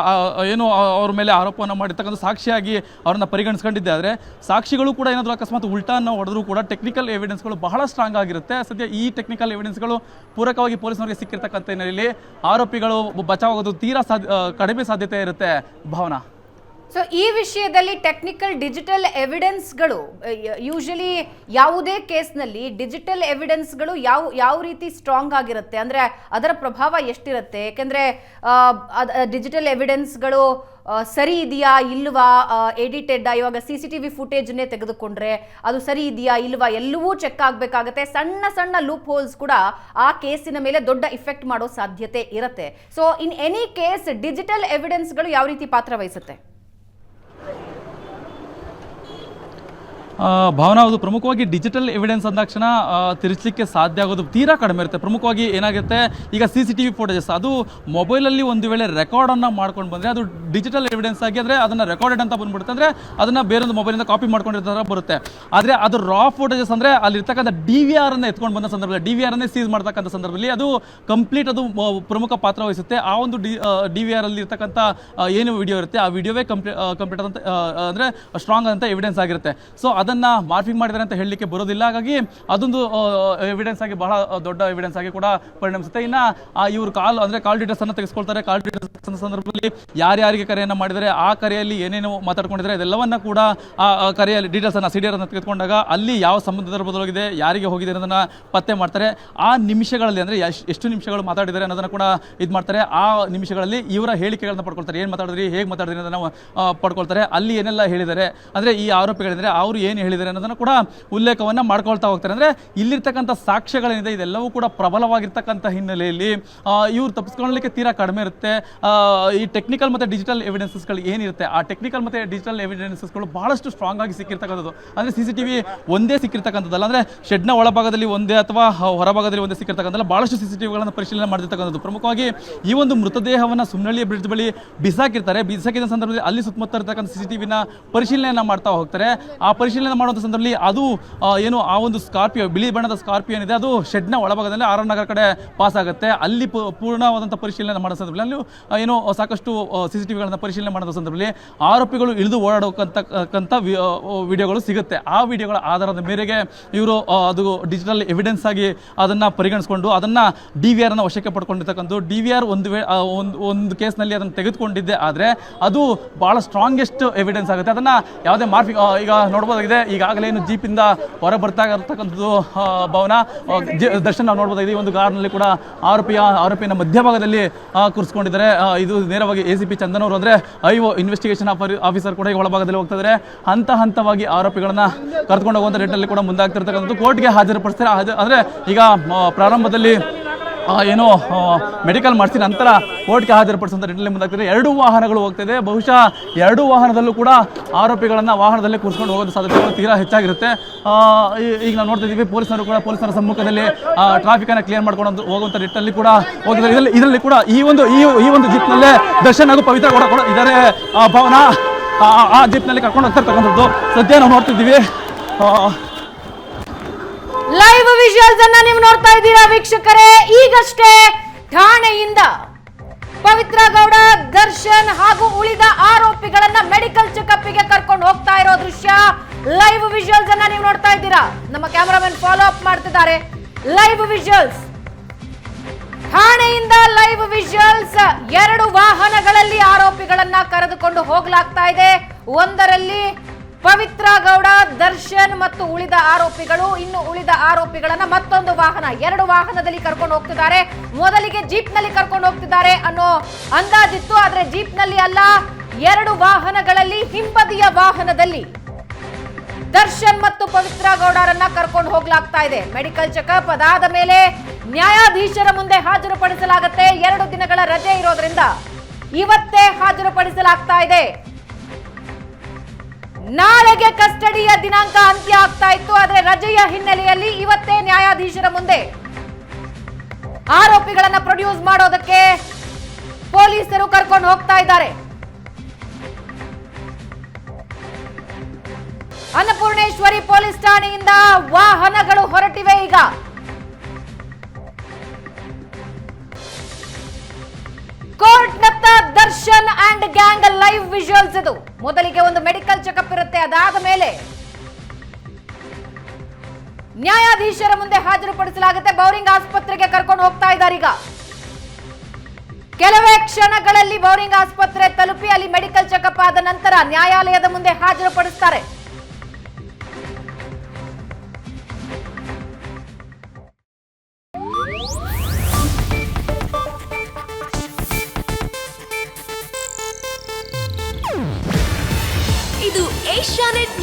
ಏನು ಅವ್ರ ಮೇಲೆ ಆರೋಪವನ್ನು ಮಾಡಿರ್ತಕ್ಕಂಥ ಸಾಕ್ಷಿಯಾಗಿ ಅವ್ರನ್ನ ಪರಿಗಣಿಸ್ಕೊಂಡಿದ್ದೆ ಆದರೆ ಸಾಕ್ಷಿಗಳು ಕೂಡ ಏನಾದರೂ ಅಕಸ್ಮಾತ್ ಉಲ್ಟಾನ ಹೊಡೆದ್ರು ಕೂಡ ಟೆಕ್ನಿಕಲ್ ಎವಿಡೆನ್ಸ್ಗಳು ಬಹಳ ಸ್ಟ್ರಾಂಗ್ ಆಗಿರುತ್ತೆ. ಸದ್ಯ ಈ ಟೆಕ್ನಿಕಲ್ ಎವಿಡೆನ್ಸ್ಗಳು ಪೂರಕವಾಗಿ ಪೊಲೀಸ್ನವರಿಗೆ ಸಿಕ್ಕಿರ್ತಕ್ಕಂಥ ಹಿನ್ನೆಲೆಯಲ್ಲಿ ಆರೋಪಿಗಳು ಬಚಾವಾಗೋದು ತೀರಾ ಸಾಧ್ಯ ಕಡಿಮೆ ಸಾಧ್ಯತೆ ಇರುತ್ತೆ. ಭಾವನಾ? ಸೊ ಈ ವಿಷಯದಲ್ಲಿ ಟೆಕ್ನಿಕಲ್ ಡಿಜಿಟಲ್ ಎವಿಡೆನ್ಸ್ಗಳು ಯೂಶಲಿ ಯಾವುದೇ ಕೇಸ್ನಲ್ಲಿ ಡಿಜಿಟಲ್ ಎವಿಡೆನ್ಸ್ಗಳು ಯಾವ ಯಾವ ರೀತಿ ಸ್ಟ್ರಾಂಗ್ ಆಗಿರುತ್ತೆ? ಅಂದರೆ ಅದರ ಪ್ರಭಾವ ಎಷ್ಟಿರುತ್ತೆ? ಏಕೆಂದರೆ ಡಿಜಿಟಲ್ ಎವಿಡೆನ್ಸ್ಗಳು ಸರಿ ಇದೆಯಾ? ಇಲ್ವಾ? ಎಡಿಟೆಡ್ ಇವಾಗ ಸಿ ಸಿ ಟಿ ವಿ ಫುಟೇಜ್ನೇ ತೆಗೆದುಕೊಂಡ್ರೆ ಅದು ಸರಿ ಇದೆಯಾ? ಇಲ್ವಾ? ಎಲ್ಲವೂ ಚೆಕ್ ಆಗಬೇಕಾಗತ್ತೆ. ಸಣ್ಣ ಸಣ್ಣ ಲೂಪ್ ಹೋಲ್ಸ್ ಕೂಡ ಆ ಕೇಸಿನ ಮೇಲೆ ದೊಡ್ಡ ಇಫೆಕ್ಟ್ ಮಾಡೋ ಸಾಧ್ಯತೆ ಇರುತ್ತೆ. So in any case digital ಎವಿಡೆನ್ಸ್ಗಳು ಯಾವ ರೀತಿ ಪಾತ್ರ ವಹಿಸುತ್ತೆ? ಭಾವನಾ, ಅದು ಪ್ರಮುಖವಾಗಿ ಡಿಜಿಟಲ್ ಎವಿಡೆನ್ಸ್ ಅಂದಾಕ್ಷಣ ತಿರುಚಲಿಕ್ಕೆ ಸಾಧ್ಯ ಆಗೋದು ತೀರಾ ಕಡಿಮೆ ಇರುತ್ತೆ. ಪ್ರಮುಖವಾಗಿ ಏನಾಗುತ್ತೆ, ಈಗ C C T V footages ಅದು ಮೊಬೈಲಲ್ಲಿ ಒಂದು ವೇಳೆ ರೆಕಾರ್ಡನ್ನು ಮಾಡ್ಕೊಂಡು ಬಂದರೆ, ಅದು ಡಿಜಿಟಲ್ ಎವಿಡೆನ್ಸ್ ಆಗಿ ಅಂದರೆ ಅದನ್ನು ರೆಕಾರ್ಡೆಡ್ ಅಂತ ಬಂದ್ಬಿಡುತ್ತೆ. ಅಂದರೆ ಅದನ್ನು ಬೇರೊಂದು ಮೊಬೈಲಿಂದ ಕಾಪಿ ಮಾಡ್ಕೊಂಡಿರ್ತಾರ ಬರುತ್ತೆ. ಆದರೆ ಅದು ರಾ ಫೋಟೋಜಸ್ ಅಂದರೆ ಅಲ್ಲಿರ್ತಕ್ಕಂಥ ಡಿ ವಿ ಆರನ್ನು ಎತ್ಕೊಂಡು ಬಂದ ಸಂದರ್ಭದಲ್ಲಿ ಡಿ ವಿ ಆರ್ ಅನ್ನೇ ಸೀಸ್ ಮಾಡ್ತಕ್ಕಂಥ ಸಂದರ್ಭದಲ್ಲಿ ಅದು ಕಂಪ್ಲೀಟ್ ಅದು ಪ್ರಮುಖ ಪಾತ್ರ ವಹಿಸುತ್ತೆ. ಆ ಒಂದು ಡಿ ಡಿ ವಿ ಆರಲ್ಲಿ ಇರ್ತಕ್ಕಂಥ ಏನು ವಿಡಿಯೋ ಇರುತ್ತೆ, ಆ ವಿಡಿಯೋವೇ ಕಂಪ್ಲೀ ಕಂಪ್ಲೀಟ್ ಅಂತ ಅಂದರೆ ಸ್ಟ್ರಾಂಗ್ ಅಂತ ಎವಿಡೆನ್ಸ್ ಆಗಿರುತ್ತೆ. ಸೊ ಅದನ್ನು ಮಾರ್ಫಿಂಗ್ ಮಾಡಿದ್ದಾರೆ ಅಂತ ಹೇಳಲಿಕ್ಕೆ ಬರೋದಿಲ್ಲ. ಹಾಗಾಗಿ ಅದೊಂದು ಎವಿಡೆನ್ಸ್ ಆಗಿ ಬಹಳ ದೊಡ್ಡ ಎವಿಡೆನ್ಸ್ ಆಗಿ ಕೂಡ ಪರಿಣಮಿಸುತ್ತೆ. ಇನ್ನು ಇವರು ಕಾಲ್, ಅಂದರೆ ಕಾಲ್ ಡೀಟೇಲ್ಸನ್ನು ತೆಗೆದುಕೊಳ್ತಾರೆ ಕಾಲ್ ಡೀಟೇಲ್ಸ್ ಸಂದರ್ಭದಲ್ಲಿ ಯಾರ್ಯಾರಿಗೆ ಕರೆಯನ್ನು ಮಾಡಿದರೆ ಆ ಕರೆಯಲ್ಲಿ ಏನೇನು ಮಾತಾಡ್ಕೊಂಡಿದ್ದಾರೆ, ಇದೆಲ್ಲವನ್ನ ಕೂಡ, ಆ ಕರೆಯಲ್ಲಿ ಡೀಟೇಲ್ಸ್ ಅನ್ನು ಸಿ ಡಿ ಅನ್ನು ತೆಗೆದುಕೊಂಡಾಗ ಅಲ್ಲಿ ಯಾವ ಸಂದರ್ಭದೊಳಗಿದೆ ಯಾರಿಗೆ ಹೋಗಿದೆ ಅನ್ನೋದನ್ನು ಪತ್ತೆ ಮಾಡ್ತಾರೆ. ಆ ನಿಮಿಷಗಳಲ್ಲಿ, ಅಂದರೆ ಎಷ್ಟು ನಿಮಿಷಗಳು ಮಾತಾಡಿದ್ದಾರೆ ಅನ್ನೋದನ್ನು ಕೂಡ ಇದು ಮಾಡ್ತಾರೆ. ಆ ನಿಮಿಷಗಳಲ್ಲಿ ಇವರ ಹೇಳಿಕೆಗಳನ್ನ ಪಡ್ಕೊಳ್ತಾರೆ. ಏನು ಮಾತಾಡಿದ್ರಿ, ಹೇಗೆ ಮಾತಾಡಿದ್ರಿ ಅನ್ನೋದನ್ನು ಪಡ್ಕೊಳ್ತಾರೆ. ಅಲ್ಲಿ ಏನೆಲ್ಲ ಹೇಳಿದ್ದಾರೆ, ಅಂದರೆ ಈ ಆರೋಪಿಗಳಿದ್ರೆ ಅವರು ಏನು ಹೇಳಿದ್ದಾರೆ ಅನ್ನೋದನ್ನು ಕೂಡ ಉಲ್ಲೇಖವನ್ನು ಮಾಡ್ಕೊಳ್ತಾ ಹೋಗ್ತಾರೆ. ಅಂದರೆ ಇಲ್ಲಿರ್ತಕ್ಕಂಥ ಸಾಕ್ಷ್ಯಗಳೇನಿದೆ, ಇದೆಲ್ಲವೂ ಕೂಡ ಪ್ರಬಲವಾಗಿರ್ತಕ್ಕಂಥ ಹಿನ್ನೆಲೆಯಲ್ಲಿ ಇವ್ರು ತಪ್ಪಿಸ್ಕೊಳ್ಳಲಿಕ್ಕೆ ತೀರಾ ಕಡಿಮೆ ಇರುತ್ತೆ. ಈ ಟೆಕ್ನಿಕಲ್ ಮತ್ತು ಡಿಜಿಟಲ್ ಎವಿಡೆನ್ಸಸ್ಗಳು ಏನಿರುತ್ತೆ, ಆ ಟೆಕ್ನಿಕಲ್ ಮತ್ತು ಡಿಜಿಟಲ್ ಎವಿಡೆನ್ಸಸ್ಗಳು ಬಹಳಷ್ಟು ಸ್ಟ್ರಾಂಗ್ ಆಗಿ ಸಿಕ್ಕಿರ್ತಕ್ಕಂಥದ್ದು. ಅಂದರೆ ಸಿ ಸಿ ಟಿ ವಿ ಒಂದೇ ಸಿಕ್ಕಿರ್ತಕ್ಕಂಥದ್ದಲ್ಲ, ಅಂದರೆ ಶೆಡ್ನ ಒಳಭಾಗದಲ್ಲಿ ಒಂದೇ ಅಥವಾ ಹೊರಭಾಗದಲ್ಲಿ ಒಂದೇ ಸಿಕ್ಕಿರ್ತಕ್ಕಂಥಲ್ಲ ಭಾಳಷ್ಟು ಸಿ ಸಿ ಟಿ ವಿಗಳನ್ನು ಪರಿಶೀಲನೆ ಮಾಡಿರ್ತಕ್ಕಂಥದ್ದು ಪ್ರಮುಖವಾಗಿ ಈ ಒಂದು ಮೃತದೇಹವನ್ನು ಸುಮ್ನಳ್ಳಿಯ ಬ್ರಿಡ್ಜ್ ಬಳಿ ಬಿಸಾಕಿರ್ತಾರೆ. ಬಿಸಾಕಿದ ಸಂದರ್ಭದಲ್ಲಿ ಅಲ್ಲಿ ಸುತ್ತಮುತ್ತ ಇರ್ತಕ್ಕಂಥ ಸಿ ಸಿ ಟಿ ವಿನ ಪರಿಶೀಲನೆಯನ್ನು ಮಾಡ್ತಾ ಹೋಗ್ತಾರೆ. ಆ ಪರಿಶೀಲನೆ ಮಾಡುವಂಥ ಸಂದರ್ಭದಲ್ಲಿ ಅದು ಏನು, ಆ ಒಂದು ಸ್ಕಾರ್ಪಿಯೋ, ಬಿಳಿ ಬಣ್ಣದ ಸ್ಕಾರ್ಪಿಯೋ ಏನಿದೆ, ಅದು ಶೆಡ್ನ ಒಳಭಾಗದಲ್ಲಿ ಆರ್ ನಗರ ಕಡೆ ಪಾಸ್ ಆಗುತ್ತೆ. ಅಲ್ಲಿ ಪೂರ್ಣವಾದಂಥ ಪರಿಶೀಲನೆ ಮಾಡೋ ಸಂದರ್ಭದಲ್ಲಿ, ಅಲ್ಲಿ ಏನು, ಸಾಕಷ್ಟು ಸಿ ಸಿ ಟಿವಿಗಳನ್ನು ಪರಿಶೀಲನೆ ಮಾಡೋ ಸಂದರ್ಭದಲ್ಲಿ ಆರೋಪಿಗಳು ಇಳಿದು ಓಡಾಡೋಕ್ಕಂತಕ್ಕಂಥ ವಿಡಿಯೋಗಳು ಸಿಗುತ್ತೆ. ಆ ವಿಡಿಯೋಗಳ ಆಧಾರದ ಮೇರೆಗೆ ಇವರು ಅದು ಡಿಜಿಟಲ್ ಎವಿಡೆನ್ಸ್ ಆಗಿ ಅದನ್ನು ಪರಿಗಣಿಸ್ಕೊಂಡು ಅದನ್ನು ಡಿ ವಿ ಆರನ್ನು ವಶಕ್ಕೆ ಪಡ್ಕೊಂಡಿರ್ತಕ್ಕಂಥ ಡಿ ವಿ ಆರ್ ಒಂದು ವೇ ಒಂದು ಒಂದು ಕೇಸ್ನಲ್ಲಿ ಅದನ್ನು ತೆಗೆದುಕೊಂಡಿದ್ದೆ ಆದರೆ ಅದು ಭಾಳ ಸ್ಟ್ರಾಂಗೆಸ್ಟ್ ಎವಿಡೆನ್ಸ್ ಆಗುತ್ತೆ. ಅದನ್ನು ಯಾವುದೇ ಮಾರ್ಫಿ ಈಗ ನೋಡ್ಬೋದಾಗಿದೆ ಈಗಾಗಲೇ ಏನು ಜೀಪಿಂದ ಹೊರ ಬರ್ತಾ ಇರತಕ್ಕಂಥದ್ದು ಭವನ. ದರ್ಶನ ನಾವು ನೋಡಬಹುದು ಈ ಒಂದು ಕಾರ್ನಲ್ಲಿ ಕೂಡ ಆರೋಪಿಯ ಆರೋಪಿನ ಮಧ್ಯಭಾಗದಲ್ಲಿ ಕೂರಿಸ್ಕೊಂಡಿದ್ದಾರೆ. ಇದು ನೇರವಾಗಿ ಎ ಸಿ ಪಿ ಚಂದನ್ ಅವರು ಅಂದರೆ ಐ ಒ ಇನ್ವೆಸ್ಟಿಗೇಷನ್ ಆಫೀಸರ್ ಕೂಡ ಈ ಒಳಭಾಗದಲ್ಲಿ ಹೋಗ್ತಾ ಇದ್ದಾರೆ. ಹಂತ ಹಂತವಾಗಿ ಆರೋಪಿಗಳನ್ನ ಕರ್ಕೊಂಡು ಹೋಗುವಂಥ ನಿಟ್ಟಿನಲ್ಲಿ ಕೂಡ ಮುಂದಾಗ್ತಿರ್ತಕ್ಕಂಥದ್ದು ಕೋರ್ಟ್ಗೆ ಹಾಜರುಪಡಿಸ್ತಾರೆ. ಅಂದ್ರೆ ಈಗ ಪ್ರಾರಂಭದಲ್ಲಿ ಏನು ಮೆಡಿಕಲ್ ಮಾಡಿಸಿ ನಂತರ ಕೋರ್ಟ್ಗೆ ಹಾಜರುಪಡಿಸುವಂಥ ನಿಟ್ಟಿನಲ್ಲಿ ಮುಂದಾಗ್ತಿದೆ. ಎರಡು ವಾಹನಗಳು ಹೋಗ್ತಿದೆ. ಬಹುಶಃ ಎರಡು ವಾಹನದಲ್ಲೂ ಕೂಡ ಆರೋಪಿಗಳನ್ನು ವಾಹನದಲ್ಲಿ ಕೂರಿಸ್ಕೊಂಡು ಹೋಗೋದು ಸಾಧ್ಯತೆಗಳು ತೀರಾ ಹೆಚ್ಚಾಗಿರುತ್ತೆ. ಈಗ ನಾವು ನೋಡ್ತಾ ಇದ್ದೀವಿ, ಪೊಲೀಸರು ಕೂಡ ಪೊಲೀಸರ ಸಮ್ಮುಖದಲ್ಲಿ ಟ್ರಾಫಿಕನ್ನು ಕ್ಲಿಯರ್ ಮಾಡ್ಕೊಂಡು ಹೋಗುವಂಥ ನಿಟ್ಟಿನಲ್ಲಿ ಕೂಡ ಹೋಗಿದ್ದಾರೆ ಇದರಲ್ಲಿ ಇದರಲ್ಲಿ ಕೂಡ ಈ ಒಂದು ಈ ಒಂದು ಜಿಪ್ನಲ್ಲೇ ದರ್ಶನ್ ಹಾಗೂ ಪವಿತ್ರ ಕೂಡ ಕೂಡ ಇದ್ದಾರೆ. ಭವನ, ಆ- ಜಿಪ್ನಲ್ಲಿ ಕರ್ಕೊಂಡು ಹೋಗ್ತಾರೆ ತಗೊಂಡದ್ದು ಸದ್ಯ ನಾವು ನೋಡ್ತಿದ್ದೀವಿ. ಲೈವ್ ವಿಜುವಲ್ಸ್ ಅನ್ನ ನೀವು ನೋಡ್ತಾ ಇದ್ದೀರಾ ವೀಕ್ಷಕರೇ. ಈಗಷ್ಟೇ ಠಾಣೆಯಿಂದ ಪವಿತ್ರ ಗೌಡ, ದರ್ಶನ್ ಹಾಗೂ ಉಳಿದ ಆರೋಪಿಗಳನ್ನ ಮೆಡಿಕಲ್ ಚೆಕಪ್ಗೆ ಕರ್ಕೊಂಡು ಹೋಗ್ತಾ ಇರೋ ದೃಶ್ಯ. ಲೈವ್ ವಿಜುವಲ್ಸ್ ಅನ್ನ ನೀವು ನೋಡ್ತಾ ಇದ್ದೀರಾ? ನಮ್ಮ ಕ್ಯಾಮರಾಮನ್ ಫಾಲೋ ಅಪ್ ಮಾಡ್ತಿದ್ದಾರೆ. ಲೈವ್ ವಿಜುವಲ್ಸ್ ಠಾಣೆಯಿಂದ ಲೈವ್ ವಿಜುವಲ್ಸ್ ಎರಡು ವಾಹನಗಳಲ್ಲಿ ಆರೋಪಿಗಳನ್ನ ಕರೆದುಕೊಂಡು ಹೋಗ್ಲಾಗ್ತಾ ಇದೆ. ಒಂದರಲ್ಲಿ ಪವಿತ್ರ ಗೌಡ ಮತ್ತು ಉಳಿದ ಆರೋಪಿಗಳು, ಇನ್ನು ಉಳಿದ ಆರೋಪಿಗಳನ್ನ ಮತ್ತೊಂದು ವಾಹನ, ಎರಡು ವಾಹನದಲ್ಲಿ ಕರ್ಕೊಂಡು ಹೋಗ್ತಿದ್ದಾರೆ. ಮೊದಲಿಗೆ ಜೀಪ್ನಲ್ಲಿ ಕರ್ಕೊಂಡು ಹೋಗ್ತಿದ್ದಾರೆ ಅನ್ನೋ ಅಂದಾಜಿತ್ತು, ಆದ್ರೆ ಜೀಪ್ನಲ್ಲಿ ಅಲ್ಲ, ಎರಡು ವಾಹನಗಳಲ್ಲಿ ಹಿಂಬದಿಯ ವಾಹನದಲ್ಲಿ ದರ್ಶನ್ ಮತ್ತು ಪವಿತ್ರ ಗೌಡರನ್ನ ಕರ್ಕೊಂಡು ಹೋಗ್ಲಾಗ್ತಾ ಇದೆ. ಮೆಡಿಕಲ್ ಚೆಕಪ್ ಅದಾದ ಮೇಲೆ ನ್ಯಾಯಾಧೀಶರ ಮುಂದೆ ಹಾಜರುಪಡಿಸಲಾಗುತ್ತೆ. ಎರಡು ದಿನಗಳ ರಜೆ ಇರೋದ್ರಿಂದ ಇವತ್ತೇ ಹಾಜರುಪಡಿಸಲಾಗ್ತಾ ಇದೆ. ನಾಳೆಗೆ ಕಸ್ಟಡಿಯ ದಿನಾಂಕ ಅಂತ್ಯ ಆಗ್ತಾ ಇತ್ತು, ಆದರೆ ರಜೆಯ ಹಿನ್ನೆಲೆಯಲ್ಲಿ ಇವತ್ತೇ ನ್ಯಾಯಾಧೀಶರ ಮುಂದೆ. ಆರೋಪಿಗಳನ್ನ ಪ್ರೊಡ್ಯೂಸ್ ಮಾಡೋದಕ್ಕೆ ಪೊಲೀಸರು ಕರ್ಕೊಂಡು ಹೋಗ್ತಾ ಇದ್ದಾರೆ. ಅನ್ನಪೂರ್ಣೇಶ್ವರಿ ಪೊಲೀಸ್ ಠಾಣೆಯಿಂದ ವಾಹನಗಳು ಹೊರಟಿವೆ ಈಗ. ಕೋರ್ಟ್ನತ್ತ Darshan and gang live visuals ಇದು. ಮೊದಲಿಗೆ ಒಂದು ಮೆಡಿಕಲ್ ಚೆಕಪ್ ಇರುತ್ತೆ, ಅದಾದ ಮೇಲೆ ನ್ಯಾಯಾಧೀಶರ ಮುಂದೆ ಹಾಜರುಪಡಿಸಲಾಗುತ್ತೆ. ಬೌರಿಂಗ್ ಆಸ್ಪತ್ರೆಗೆ ಕರ್ಕೊಂಡು ಹೋಗ್ತಾ ಇದ್ದಾರೆ ಈಗ. ಕೆಲವೇ ಕ್ಷಣಗಳಲ್ಲಿ ಬೌರಿಂಗ್ ಆಸ್ಪತ್ರೆ ತಲುಪಿ ಅಲ್ಲಿ ಮೆಡಿಕಲ್ ಚೆಕಪ್ ಆದ ನಂತರ ನ್ಯಾಯಾಲಯದ ಮುಂದೆ ಹಾಜರುಪಡಿಸ್ತಾರೆ.